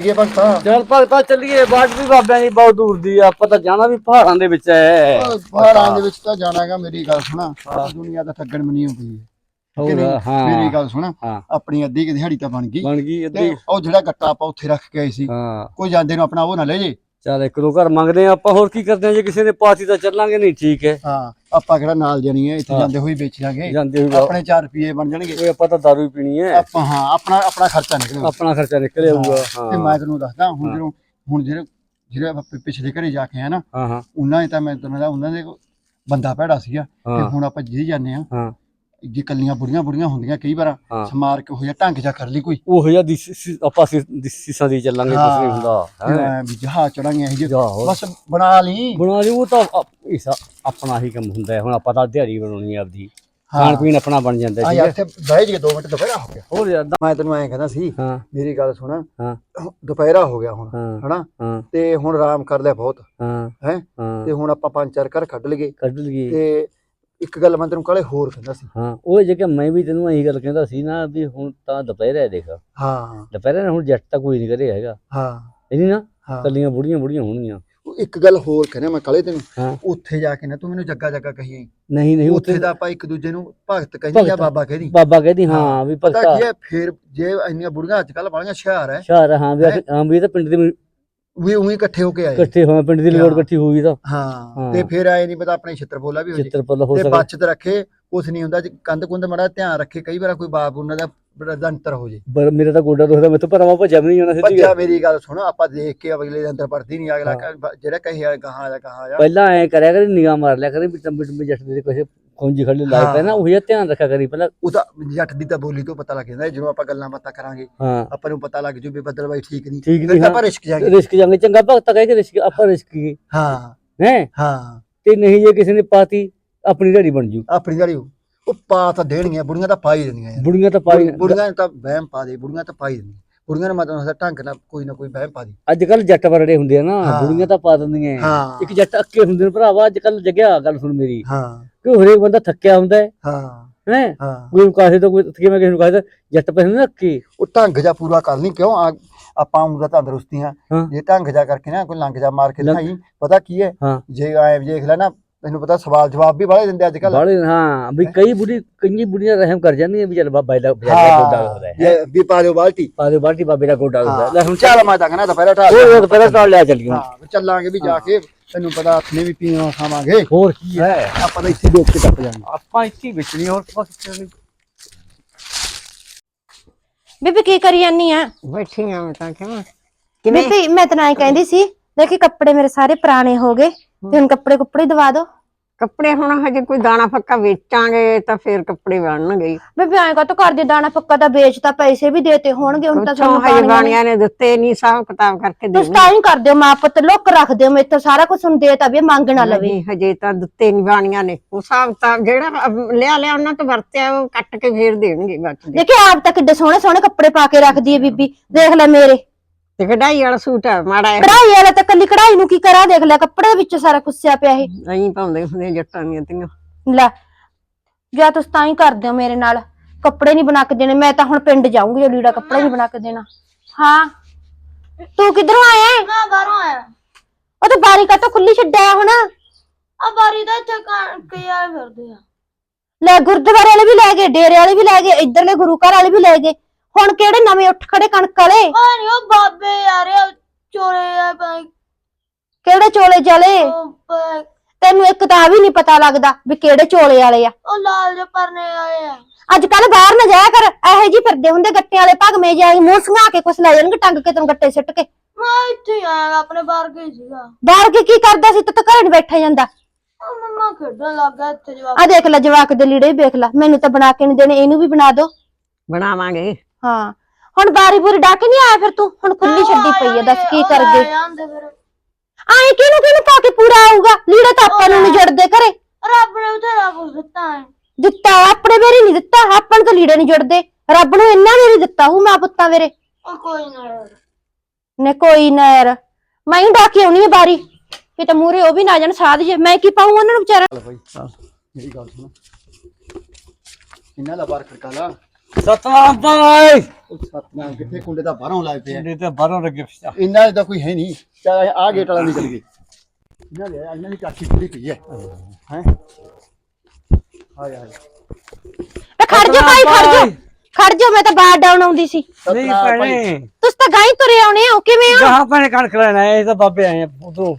ਇਹ ਭਗਤਾ ਚੱਲ ਭਗਤਾ ਚੱਲੀਏ। ਬਾਟ ਵੀ ਬਾਬਿਆਂ ਦੀ ਬਹੁਤ ਦੂਰ ਦੀ ਆ। ਆਪਾਂ ਤਾਂ ਜਾਣਾ ਵੀ ਪਹਾੜਾਂ ਦੇ ਵਿੱਚ ਹੈ ਪਹਾੜਾਂ ਦੇ ਵਿੱਚ ਤਾਂ ਜਾਣਾਗਾ ਮੇਰੀ ਗੱਲ ਸੁਣਾ। ਦੁਨੀਆ ਦਾ ਠੱਗਣ ਮਨੀ ਹੁੰਦੀ ਹੈ? ਹਾਂ। ਮੇਰੀ ਗੱਲ ਸੁਣ। ਆਪਣੀ ਅੱਧੀ ਕਿ ਦਿਹਾੜੀ ਤਾਂ ਬਣ ਗਈ। ਬਣ ਗਈ ਤੇ ਅੱਧੀ। ਉਹ ਜਿਹੜਾ ਗੱਟਾ ਆਪਾਂ ਉੱਥੇ ਰੱਖ ਕੇ ਆਏ ਸੀ ਕੋਈ ਜਾਂਦੇ ਨੂੰ ਆਪਣਾ ਉਹ ਨਾ ਲੈ ਜੇ। ਚੱਲ ਇੱਕ ਦੋ ਘਰ ਮੰਗਦੇ ਆ ਆਪਾਂ ਹੋਰ ਕੀ ਕਰਦੇ ਆ ਜੇ ਕਿਸੇ ਨੇ ਪਾਤੀ ਤਾਂ ਚੱਲਾਂਗੇ ਨਹੀਂ ਠੀਕ ਹੈ। ਹਾਂ ਆਪਾਂ ਕਿਹੜਾ ਨਾਲ ਜਾਣੀ ਹੈ? ਇੱਥੇ ਜਾਂਦੇ ਹੋਏ ਵੇਚ ਲਾਂਗੇ। ਜਾਂਦੇ ਆਪਣੇ 4 ਰੁਪਏ ਬਣ ਜਾਣਗੇ। ਓਏ ਆਪਾਂ ਤਾਂ ਦਾਰੂ ਹੀ ਪੀਣੀ ਹੈ। ਆਪਾਂ ਹਾਂ ਆਪਣਾ ਆਪਣਾ ਖਰਚਾ ਨਿਕਲੇਗਾ। ਆਪਣਾ ਖਰਚਾ ਨਿਕਲ ਆਊਗਾ ਤੇ ਮੈਂ ਤੈਨੂੰ ਦੱਸਦਾ ਹੁਣ ਜਦੋਂ ਹੁਣ ਜਿਹੜੇ ਜਿਹੜੇ ਆਪਾਂ ਪਿਛਲੇ ਘਰੇ ਜਾ ਕੇ ਆਏ ਨਾ ਹਾਂ ਹਾਂ। ਉਹਨਾਂ ਨੇ ਤਾਂ ਮੈਂ ਤੈਨੂੰ ਦੱਸਦਾ ਉਹਨਾਂ ਦੇ ਬੰਦਾ ਭੈੜਾ ਸੀਗਾ। ਤੇ। ਹੁਣ ਆਪਾਂ ਜਿਹੀ ਜਾਂਦੇ ਆ ਹਾਂ। ਜੇ ਕੱਲੀਆਂ ਬੁੜੀਆਂ ਬੁੜੀਆਂ ਹੁੰਦੀਆਂ ਕਈ ਵਾਰ ਹਾਂ। ਸਮਾਰ ਕੇ ਉਹ ਜਿਹਾ ਢੰਗ ਜਾ ਕਰ ਲਈ ਕੋਈ। ਉਹ ਜਿਹਾ ਦੀ ਸੀ- ਸੀ- ਆਪਾਂ ਸੀ- ਦੀ ਸੀਸਾਂ ਦੀ ਚੱਲਾਂਗੇ ਕੁਛ ਨਹੀਂ ਹੁੰਦਾ ਹੈਂ। ਐਂ ਵੀ ਜਹਾਜ਼ ਚੜਾਂਗੇ ਇਹ ਜਾ। ਬਸ ਬਣਾ ਲਈ। ਬਣਾ ਲਈ ਉਹ ਤਾਂ ਆਪ- ਇਸ ਆਪਣਾ ਹੀ ਕੰਮ ਹੁੰਦਾ ਹੈ। ਹੁਣ ਆਪਾਂ ਤਾਂ ਦਿਹਾੜੀ ਬਣਾਉਣੀ ਹੈ ਆਪਦੀ। ਹਾਂ। ਖਾਣ ਪੀਣ ਆਪਣਾ ਬਣ ਜਾਂਦਾ ਆ ਠੀਕ ਯਾਰ ਹੈ ਇੱਥੇ ਬਹਿ ਜੀ 2 ਮਿੰਟ ਦੁਪਹਿਰਾ ਹੋ ਗਿਆ। ਹੋਰ ਯਾਰ ਮੈਂ ਤੈਨੂੰ ਐਂ ਕਹਿੰਦਾ ਸੀ ਹਾਂ। ਮੇਰੀ ਗੱਲ ਸੁਣ। ਹਾਂ। ਦੁਪਹਿਰਾ ਹੋ ਗਿਆ ਹੁਣ ਹਾਂ। ਹਨਾ? ਹਾਂ। ਤੇ ਹੁਣ ਆਰਾਮ ਕਰ ਲਿਆ ਬਹੁਤ ਹਾਂ। ਹੈ? ਹਾਂ। ਤੇ ਹੁਣ ਆਪਾਂ ਪੰਜ ਚਾਰ ਘਰ ਕੱਢ ਲਈਏ। ਕੱਢ ਲਈਏ। ਤੇ ਇੱਕ ਗੱਲ ਮੈਂ ਤੈਨੂੰ ਕਾਲੇ ਹੋਰ ਕਹਿੰਦਾ ਸੀ। ਹਾਂ ਉਹ ਜੇ ਕਿ ਮੈਂ ਵੀ ਤੈਨੂੰ ਇਹੀ ਗੱਲ ਕਹਿੰਦਾ ਸੀ ਨਾ ਵੀ ਹੁਣ ਤਾਂ ਦੁਪਹਿਰ ਦੇਖ। ਹਾਂ। ਦੁਪਹਿਰੇ ਹੁਣ ਜੱਟ ਤਾਂ ਕੋਈ ਨਹੀਂ ਕਰੇ ਹੈਗਾ। ਹਾਂ। ਇਹ ਨਹੀਂ ਨਾ ਕੱਲੀਆਂ ਬੁੜੀਆਂ ਬੁੜੀਆਂ ਹੋਣਗੀਆਂ। ਉਹ ਇੱਕ ਗੱਲ ਹੋਰ ਕਹਿੰਦਾ ਮੈਂ ਕਾਲੇ ਤੈਨੂੰ। ਉੱਥੇ ਜਾ ਕੇ ਨਾ ਤੂੰ ਮੈਨੂੰ ਜੱਗਾ ਜੱਗਾ ਕਹੀ ਨਹੀਂ ਨਹੀਂ ਉੱਥੇ ਦਾ ਆਪਾਂ ਇੱਕ ਦੂਜੇ ਨੂੰ ਭਗਤ ਕਹਿੰਦੀ ਜਾਂ। ਬਾਬਾ ਕਹਿੰਦੀ। ਬਾਬਾ ਕਹਿੰਦੀ ਹਾਂ ਵੀ ਭਗਤਾ। ਕੀ ਹੈ ਫਿਰ ਜੇ ਇੰਨੀਆਂ ਬੁੜੀਆਂ ਅੱਜ ਕੱਲ ਵਾਲੀਆਂ ਹੁਸ਼ਿਆਰ ਹੈ। ਸ਼ਹਿਰ ਹਾਂ ਵੀ ਹਾਂ? ਵੀ ਤਾਂ ਪਿੰਡ ਦੇ ਵੀ ਉਹੀ ਇਕੱਠੇ ਹੋ ਕੇ ਆਏ ਇਕੱਠੇ ਹੋਏ ਪਿੰਡ ਦੀ ਲੋੜ ਹਾਂ। ਇਕੱਠੀ ਹੋਈ ਤਾਂ ਹਾਂ ਹਾਂ। ਤੇ ਫਿਰ ਆਏ ਨਹੀਂ ਪਤਾ ਆਪਣੇ ਛਿੱਤਰ ਬੋਲਾ ਵੀ ਹੋ ਜੇ ਚਿੱਤਰ ਪੱਲਾ ਹੋ ਤੇ ਸਕੇ ਬਚਤ ਰੱਖੇ ਕੁਛ ਨਹੀਂ ਹੁੰਦਾ ਜੇ ਕੰਧ ਕੁੰਧ ਮੜਾ ਧਿਆਨ ਰੱਖੇ ਕਈ ਵਾਰ ਕੋਈ ਬਾਪ ਉਹਨਾਂ ਦਾ ਬੜਾ ਦੰਤਰ ਹੋ ਜੇ। ਪਰ ਮੇਰਾ ਤਾਂ ਗੋਡਾ ਦੁਖਦਾ ਮੈਥੋਂ ਭਰਾਵਾ ਭੱਜਿਆ ਵੀ ਨਹੀਂ ਜਾਣਾ ਸਿੱਧੀ ਬੱਚਾ। ਮੇਰੀ ਗੱਲ ਸੁਣੋ ਆਪਾਂ ਦੇਖ ਕੇ ਅਗਲੇ ਦੇ ਅੰਦਰ ਪੜਦੀ ਨਹੀਂ ਅਗਲਾ ਜਿਹੜਾ ਕਹੇ ਆ ਕਹਾਂ ਆ ਕਹਾਂ ਆ ਪਹਿਲਾਂ ਐ ਕਰਿਆ ਕਰੀ ਨਿਗਾਹ ਮਾਰ ਲਿਆ ਕਰੀ ਵੀ ਟੰਬੇ ਟੰਬੇ ਜੱਟ ਦੇ ਕਿਸੇ ਖੁੰਜੀ ਖੜੀ ਲਾਇ ਪੈ ਨਾ ਉਹ ਧਿਆਨ ਰੱਖਿਆ ਕਰੀ ਪਹਿਲਾਂ। ਉਹ ਤਾਂ ਜੱਟ ਦੀ ਤਾਂ ਬੋਲੀ ਤੋਂ ਪਤਾ ਲੱਗ ਜਾਂਦਾ ਜਦੋਂ ਆਪਾਂ ਗੱਲਾਂ ਬਾਤਾਂ ਕਰਾਂਗੇ ਆਪਾਂ ਨੂੰ ਪਤਾ ਲੱਗ ਜੂ ਵੀ ਬੱਦਲ ਬਾਈ ਠੀਕ ਨਹੀਂ। ਠੀਕ ਨਹੀਂ ਆਪਾਂ ਰਿਸਕ ਜਾਗੇ। ਰਿਸਕ ਜਾਂਗੇ ਚੰਗਾ ਭਗਤਾ ਕਹਿ ਕੇ ਰਿਸਕ ਆਪਾਂ ਰਿਸਕ ਹਾਂ। ਹੈ? ਹਾਂ। ਤੇ ਨਹੀਂ ਜੇ ਕਿਸੇ ਨੇ ਪਾਤੀ ਆਪਣੀ ਢੜੀ ਬਣ ਜੂ। ਆਪਣੀ ਜਿਹੜੀ ਉਹ ਪਾ ਤਾਂ ਦੇਣਗੀਆਂ ਬੁੜੀਆਂ ਤਾਂ ਪਾ ਹੀ ਦਿੰਦੀਆਂ ਯਾਰ। ਬੁੜੀਆਂ ਤਾਂ ਪਾਈ ਬੁੜੀਆਂ ਨੇ ਤਾਂ ਵਹਿਮ ਪਾ ਦੇ ਬੁੜੀਆਂ ਤਾਂ ਪਾ ਹੀ ਦਿੰਦੀਆਂ। ਬੁੜੀਆਂ ਨੇ ਮਤਲਬ ਹੁੰਦਾ ਢੰਗ ਨਾਲ ਕੋਈ ਨਾ ਕੋਈ ਵਹਿਮ ਪਾ ਦੇ। ਅੱਜ ਕੱਲ ਜੱਟ ਵਰੜੇ ਹੁੰਦੇ ਆ ਨਾ ਹਾਂ। ਬੁੜੀਆਂ ਤਾਂ ਪਾ ਦਿੰਦੀਆਂ ਹਾਂ। ਇੱਕ ਜੱਟ ਅੱਕੇ ਹੁੰਦੇ ਨੇ ਭਰਾਵਾ ਅੱਜ ਕੱਲ ਜਗਿਆ ਗੱਲ ਸੁਣ ਮੇਰੀ। ਹਾਂ। ਕਿ ਹਰੇਕ ਬੰਦਾ ਥੱਕਿਆ ਹੁੰਦਾ ਹੈ। ਹਾਂ। ਹੈ? ਹਾਂ। ਕੋਈ ਕਾਸੇ ਤੋਂ ਕੋਈ ਕਿਵੇਂ ਕਿਸੇ ਨੂੰ ਕਹਦਾ ਜੱਟ ਪੈਸੇ ਨਾ ਅੱਕੇ। ਉਹ ਢੰਗ ਜਾ ਪੂਰਾ ਕਰ ਲਈ ਕਿਉਂ? ਆ- ਆਪਾਂ ਉਂ ਦਾ ਤੰਦਰੁਸਤੀ ਆ। ਹਾਂ। ਜੇ ਢੰਗ ਜਾ ਕਰਕੇ ਨਾ ਕੋਈ ਲੰਘ ਜਾ ਮਾਰ ਕੇ ਲੰਘ- ਦਿਖਾਈ ਪਤਾ ਕੀ ਹੈ ਹਾਂ। ਜੇ ਐ ਦੇਖ ਲੈ ਨਾ ਤੈਨੂੰ ਪਤਾ ਸਵਾਲ ਜਵਾਬ ਵੀ ਬਾਲੇ ਦਿੰਦੇ ਅੱਜ ਕੱਲ ਬਾਲੇ ਹਾਂ ਵੀ ਕਈ ਬੁੜੀ ਕਈ ਬੁੜੀਆਂ ਰਹਿਮ ਕਰ ਜਾਂਦੀਆਂ ਵੀ ਚੱਲ ਬਾਬਾ ਇਹਦਾ ਗੋਡਾ ਹੈ ਇਹ ਵੀ ਪਾ ਦਿਓ ਬਾਲਟੀ। ਪਾਦੇ ਬਾਟੀ ਬਾਬੇ ਦਾ ਗੋਡਾ ਹੈ। ਲੈ ਹੁਣ ਚੱਲ ਮੈਂ ਤਾਂ ਕਹਿੰਦਾ ਦੁਪਹਿਰਾ ਢਾਲ ਉਹ ਉਹ ਪਹਿਲਾਂ ਸਟਾਲ ਲਿਆ ਚੱਲੀਆਂ ਹਾਂ ਚੱਲਾਂਗੇ ਵੀ ਜਾ ਕੇ ਤੈਨੂੰ ਪਤਾ ਹੱਥਨੇ ਵੀ ਪੀਣਾ ਖਾਵਾਂਗੇ। ਹੋਰ ਕੀ ਹੈ ਆਪਾਂ ਤਾਂ ਇੱਥੇ ਦੇਖ ਕੇ ਟੱਪ ਜਾਾਂਗੇ ਆਪਾਂ ਇੱਥੇ ਵੇਚਣੀ ਹੋਰ ਕਿੱਥੇ ਨਹੀਂ ਬੀਬੀ ਕੀ ਕਰੀ ਜਾਨੀ ਆ? ਬੈਠੀ ਆਂ ਮੈਂ ਤਾਂ ਕਿਵੇਂ ਬੀਬੀ ਮੈਂ ਤਾਂ ਐਂ ਕਹਿੰਦੀ ਸੀ ਦੇਖੀ ਕੱਪੜੇ ਮੇਰੇ ਸਾਰੇ ਪੁਰਾਣੇ ਹੋ ਗਏ। ਤੇ ਹੁਣ ਕੱਪੜੇ ਕੁੱਪੜੇ ਦਵਾ ਦੋ। ਕੱਪੜੇ ਹੁਣ ਹਜੇ ਕੋਈ ਦਾਣਾ ਫੱਕਾ ਵੇਚਾਂਗੇ ਤਾਂ ਫੇਰ ਕੱਪੜੇ ਬਣਨਗੇ। ਬੀਬੀ ਐਂ ਕਾ ਕਰਦੀ ਦਾਣਾ ਪੱਕਾ ਤਾਂ ਵੇਚਤਾ ਪੈਸੇ ਵੀ ਦੇਤੇ ਹੋਣਗੇ ਹੁਣ ਤਾਂ ਸਾਨੂੰ ਹਜੇ ਬਾਣੀਆਂ ਨੇ ਦਿੱਤੇ ਨਹੀਂ ਹਿਸਾਬ ਕਿਤਾਬ ਕਰਕੇ ਦੇ ਤੁਸੀਂ ਤਾਂ ਹੀ ਕਰਦੇ ਹੋ ਮਾਂ ਪੁੱਤ ਲੁੱਕ ਰੱਖਦੇ ਹੋ ਮੇਥੋਂ ਸਾਰਾ ਕੁਝ ਹੁਣ ਦੇਤਾ ਵੀ ਮੰਗ ਨਾ ਲਵੇ। ਨਹੀਂ ਹਜੇ ਤਾਂ ਦਿੱਤੇ ਨਹੀਂ ਬਾਣੀਆਂ ਨੇ। ਉਹ ਹਿਸਾਬ ਕਿਤਾਬ ਜਿਹੜਾ ਲਿਆ ਲਿਆ ਉਹਨਾਂ ਤੋਂ ਵਰਤਿਆ ਉਹ ਕੱਟ ਕੇ ਫੇਰ ਦੇਣਗੇ ਬਚਦੇ ਦੇਖੀ ਆਪ ਤਾਂ ਕਿੱਡੇ ਸੋਹਣੇ ਸੋਹਣੇ ਕੱਪੜੇ ਪਾ ਕੇ ਰੱਖਦੀ ਹੈ ਬੀਬੀ ਦੇਖ ਲੈ ਮੇਰੇ। ਤੇ ਕਢਾਈ ਵਾਲਾ ਸੂਟ ਆ ਮਾੜਾ ਕਢਾਈ ਵਾਲਾ ਤਾਂ ਕੱਲੀ ਕਢਾਈ ਨੂੰ ਕੀ ਕਰਾਂ ਦੇਖ ਲੈ ਕੱਪੜੇ ਵਿੱਚ ਸਾਰਾ ਕੁੱਸਿਆ ਪਿਆ ਇਹ। ਐਂ ਪਾਉਂਦੇ ਹੁੰਦੇ ਜੱਟਾਂ ਦੀਆਂ ਤੀਆਂ ਲੈ ਜਾਂ ਤੁਸੀਂ ਤਾਂ ਹੀ ਕਰਦੇ ਹੋ ਮੇਰੇ ਨਾਲ। ਕੱਪੜੇ ਨਹੀਂ ਬਣਾ ਕੇ ਦੇਣੇ ਮੈਂ ਤਾਂ ਹੁਣ ਪਿੰਡ ਜਾਊਂਗੀ ਜੇ ਲੀੜਾ ਕੱਪੜਾ ਨਹੀਂ ਬਣਾ ਕੇ ਦੇਣਾ। ਹਾਂ। ਤੂੰ ਕਿੱਧਰੋਂ ਆਇਆ ਹੈ? ਮੈਂ ਬਾਹਰੋਂ ਆਇਆ। ਉਹ ਤਾਂ ਬਾਰੀ ਕਾ ਤਾਂ ਖੁੱਲੀ ਛੱਡਿਆ ਹੁਣ? ਆ ਬਾਰੀ ਦਾ ਚੱਕਣ ਕੇ ਆ ਫਿਰਦੇ ਆ। ਲੈ ਗੁਰਦੁਆਰੇ ਵਾਲੇ ਵੀ ਲੈ ਗਏ ਡੇਰੇ ਵਾਲੇ ਵੀ ਲੈ ਗਏ ਇੱਧਰਲੇ ਗੁਰੂ ਘਰ ਵਾਲੇ ਵੀ ਲੈ ਗਏ। ਹੁਣ ਕਿਹੜੇ ਨਵੇਂ ਉੱਠ ਖੜੇ ਕਣਕ ਵਾਲੇ? ਓਏ ਨੀ ਉਹ ਬਾਬੇ ਯਾਰ ਚੋਰੇ ਆ ਭਾਈ। ਕਿਹੜੇ ਚੋਲੇ ਚਲੇ ਉਹ ਤੈਨੂੰ ਇੱਕ ਤਾਂ ਵੀ ਨਹੀਂ ਪਤਾ ਲੱਗਦਾ ਵੀ ਕਿਹੜੇ ਚੋਲੇ ਵਾਲੇ ਆ। ਉਹ ਲਾਲ ਜੇ ਪਰਨੇ ਆਏ ਆ। ਅੱਜ ਕੱਲ ਬਾਹਰ ਨਾ ਜਾਇਆ ਕਰ ਇਹੋ ਜੀ ਫਿਰਦੇ ਹੁੰਦੇ ਗੱਟੇ ਵਾਲੇ ਭਗਮੇ ਜਾਏ ਮੂੰਹ ਸੰਘਾ ਕੇ ਕੁਛ ਲੈ ਜਾਣਗੇ ਟੰਗ ਕੇ ਤੈਨੂੰ ਗੱਟੇ ਸਿੱਟ ਕੇ। ਮੈਂ ਇੱਥੇ ਹੀ ਆਇਆ ਆਪਣੇ ਬਾਹਰ ਗਈ ਸੀਗਾ। ਬਾਹਰ ਕੇ ਕੀ ਕਰਦਾ ਸੀ? ਤੂੰ ਤਾਂ ਘਰੇ ਨੀ ਬੈਠਾ ਜਾਂਦਾ। ਉਹ ਮੰਮਾ ਖੇਡਣ ਲੱਗ ਗਿਆ ਇੱਥੇ ਜਵਾਬ ਆ ਦੇਖ ਲੈ ਜਵਾਕ ਦੇ ਲੀੜੇ ਵੀ ਦੇਖ ਲੈ। ਮੈਨੂੰ ਤਾਂ ਬਣਾ ਕੇ ਨਹੀਂ ਦੇਣੇ ਇਹਨੂੰ ਵੀ ਬਣਾ ਦੋ। ਬਣਾਵਾਂਗੇ। ਹਾਂ। ਹੁਣ ਬਾਰੀ ਬੂਰੀ ਡਾ ਕੇ ਨਹੀਂ ਆਇਆ ਫਿਰ ਤੂੰ? ਹੁਣ ਖੁੱਲੀ ਛੱਡੀ ਪਈ ਹੈ ਦੱਸ ਕੀ ਕਰ ਗਏ? ਜਾਂਦੇ ਫਿਰ। ਆਏ ਕਿਹਨੂੰ ਕਿਹਨੂੰ ਪਾ ਕੇ ਪੂਰਾ ਆਊਗਾ? ਲੀੜੇ ਤਾਂ ਆਪਾਂ ਨੂੰ ਨਹੀਂ ਜੁੜਦੇ ਘਰੇ। ਰੱਬ ਨੇ ਬਥੇਰਾ ਕੁਝ ਦਿੱਤਾ ਹੈ। ਦਿੱਤਾ ਆਪਣੇ ਵੇਰੇ ਨਹੀਂ ਦਿੱਤਾ। ਆਪਾਂ ਨੂੰ ਤਾਂ ਲੀੜੇ ਨਹੀਂ ਜੁੜਦੇ। ਰੱਬ ਨੂੰ ਇੰਨਾ ਵੇਰੇ ਦਿੱਤਾ ਹੂੰ ਮਾਂ ਪੁੱਤਾਂ ਵੇਰੇ ਉਹ ਕੋਈ ਨਾ ਯਾਰ ਨੇ ਕੋਈ ਨਾ ਯਾਰ। ਮੈਂ ਹੀ ਡਾ ਕੇ ਆਉਣੀ ਹੈ ਬਾਰੀ। ਕਿਤੇ ਮੂਰੇ ਉਹ ਵੀ ਨਾ ਜਾਣ ਸਾਧ ਜੇ। ਮੈਂ ਕੀ ਪਾਉਂ ਉਹਨਾਂ ਨੂੰ ਵਿਚਾਰਾ ਚੱਲ ਭਾਈ ਮੇਰੀ ਗੱਲ ਸੁਣ। ਇਹਨਾਂ ਦਾ ਬਾਰ ਖੜਕਾ ਲਾ। ਸਤਨਾਮ ਭਾਈ। ਉਹ ਸਤਨਾਮ ਕਿੱਥੇ ਕੁੰਡੇ ਦਾ ਬਾਹਰੋਂ ਲਾਏ ਪਏ ਆ। ਇਹਦੇ ਤਾਂ ਬਾਹਰੋਂ ਲੱਗੇ ਪਿਆ ਇਹਨਾਂ ਦਾ ਕੋਈ ਹੈ ਨਹੀਂ। ਚਾਹ ਆ ਗੇਟ ਵਾਲਾ ਨਿਕਲ ਗਈ ਇਹਨਾਂ ਦੇ ਇਹਨਾਂ ਦੀ ਕਾਠੀ ਖੁੱਲੀ ਪਈ ਹੈ। ਹੈ? ਹਾਏ ਹਾਏ। ਖੜ ਜਾ ਭਾਈ ਖੜ ਜਾ। ਖੜ ਜਾ ਮੈਂ ਤਾਂ ਬਾਹਰ ਡਾਉਣ ਆਉਂਦੀ ਸੀ। ਨਹੀਂ। ਭੈਣੇ। ਤੁਸੀਂ ਤਾਂ ਗਾਂ ਹੀ ਤੁਰੇ ਆਉਣੇ ਹੋ ਕਿਵੇਂ ਹੋ? ਜਹਾਂ ਭੈਣੇ ਕਣਕ ਲੈਣਾ ਇਹ ਤਾਂ ਬਾਬੇ ਆਏ ਆ ਉਧਰੋਂ।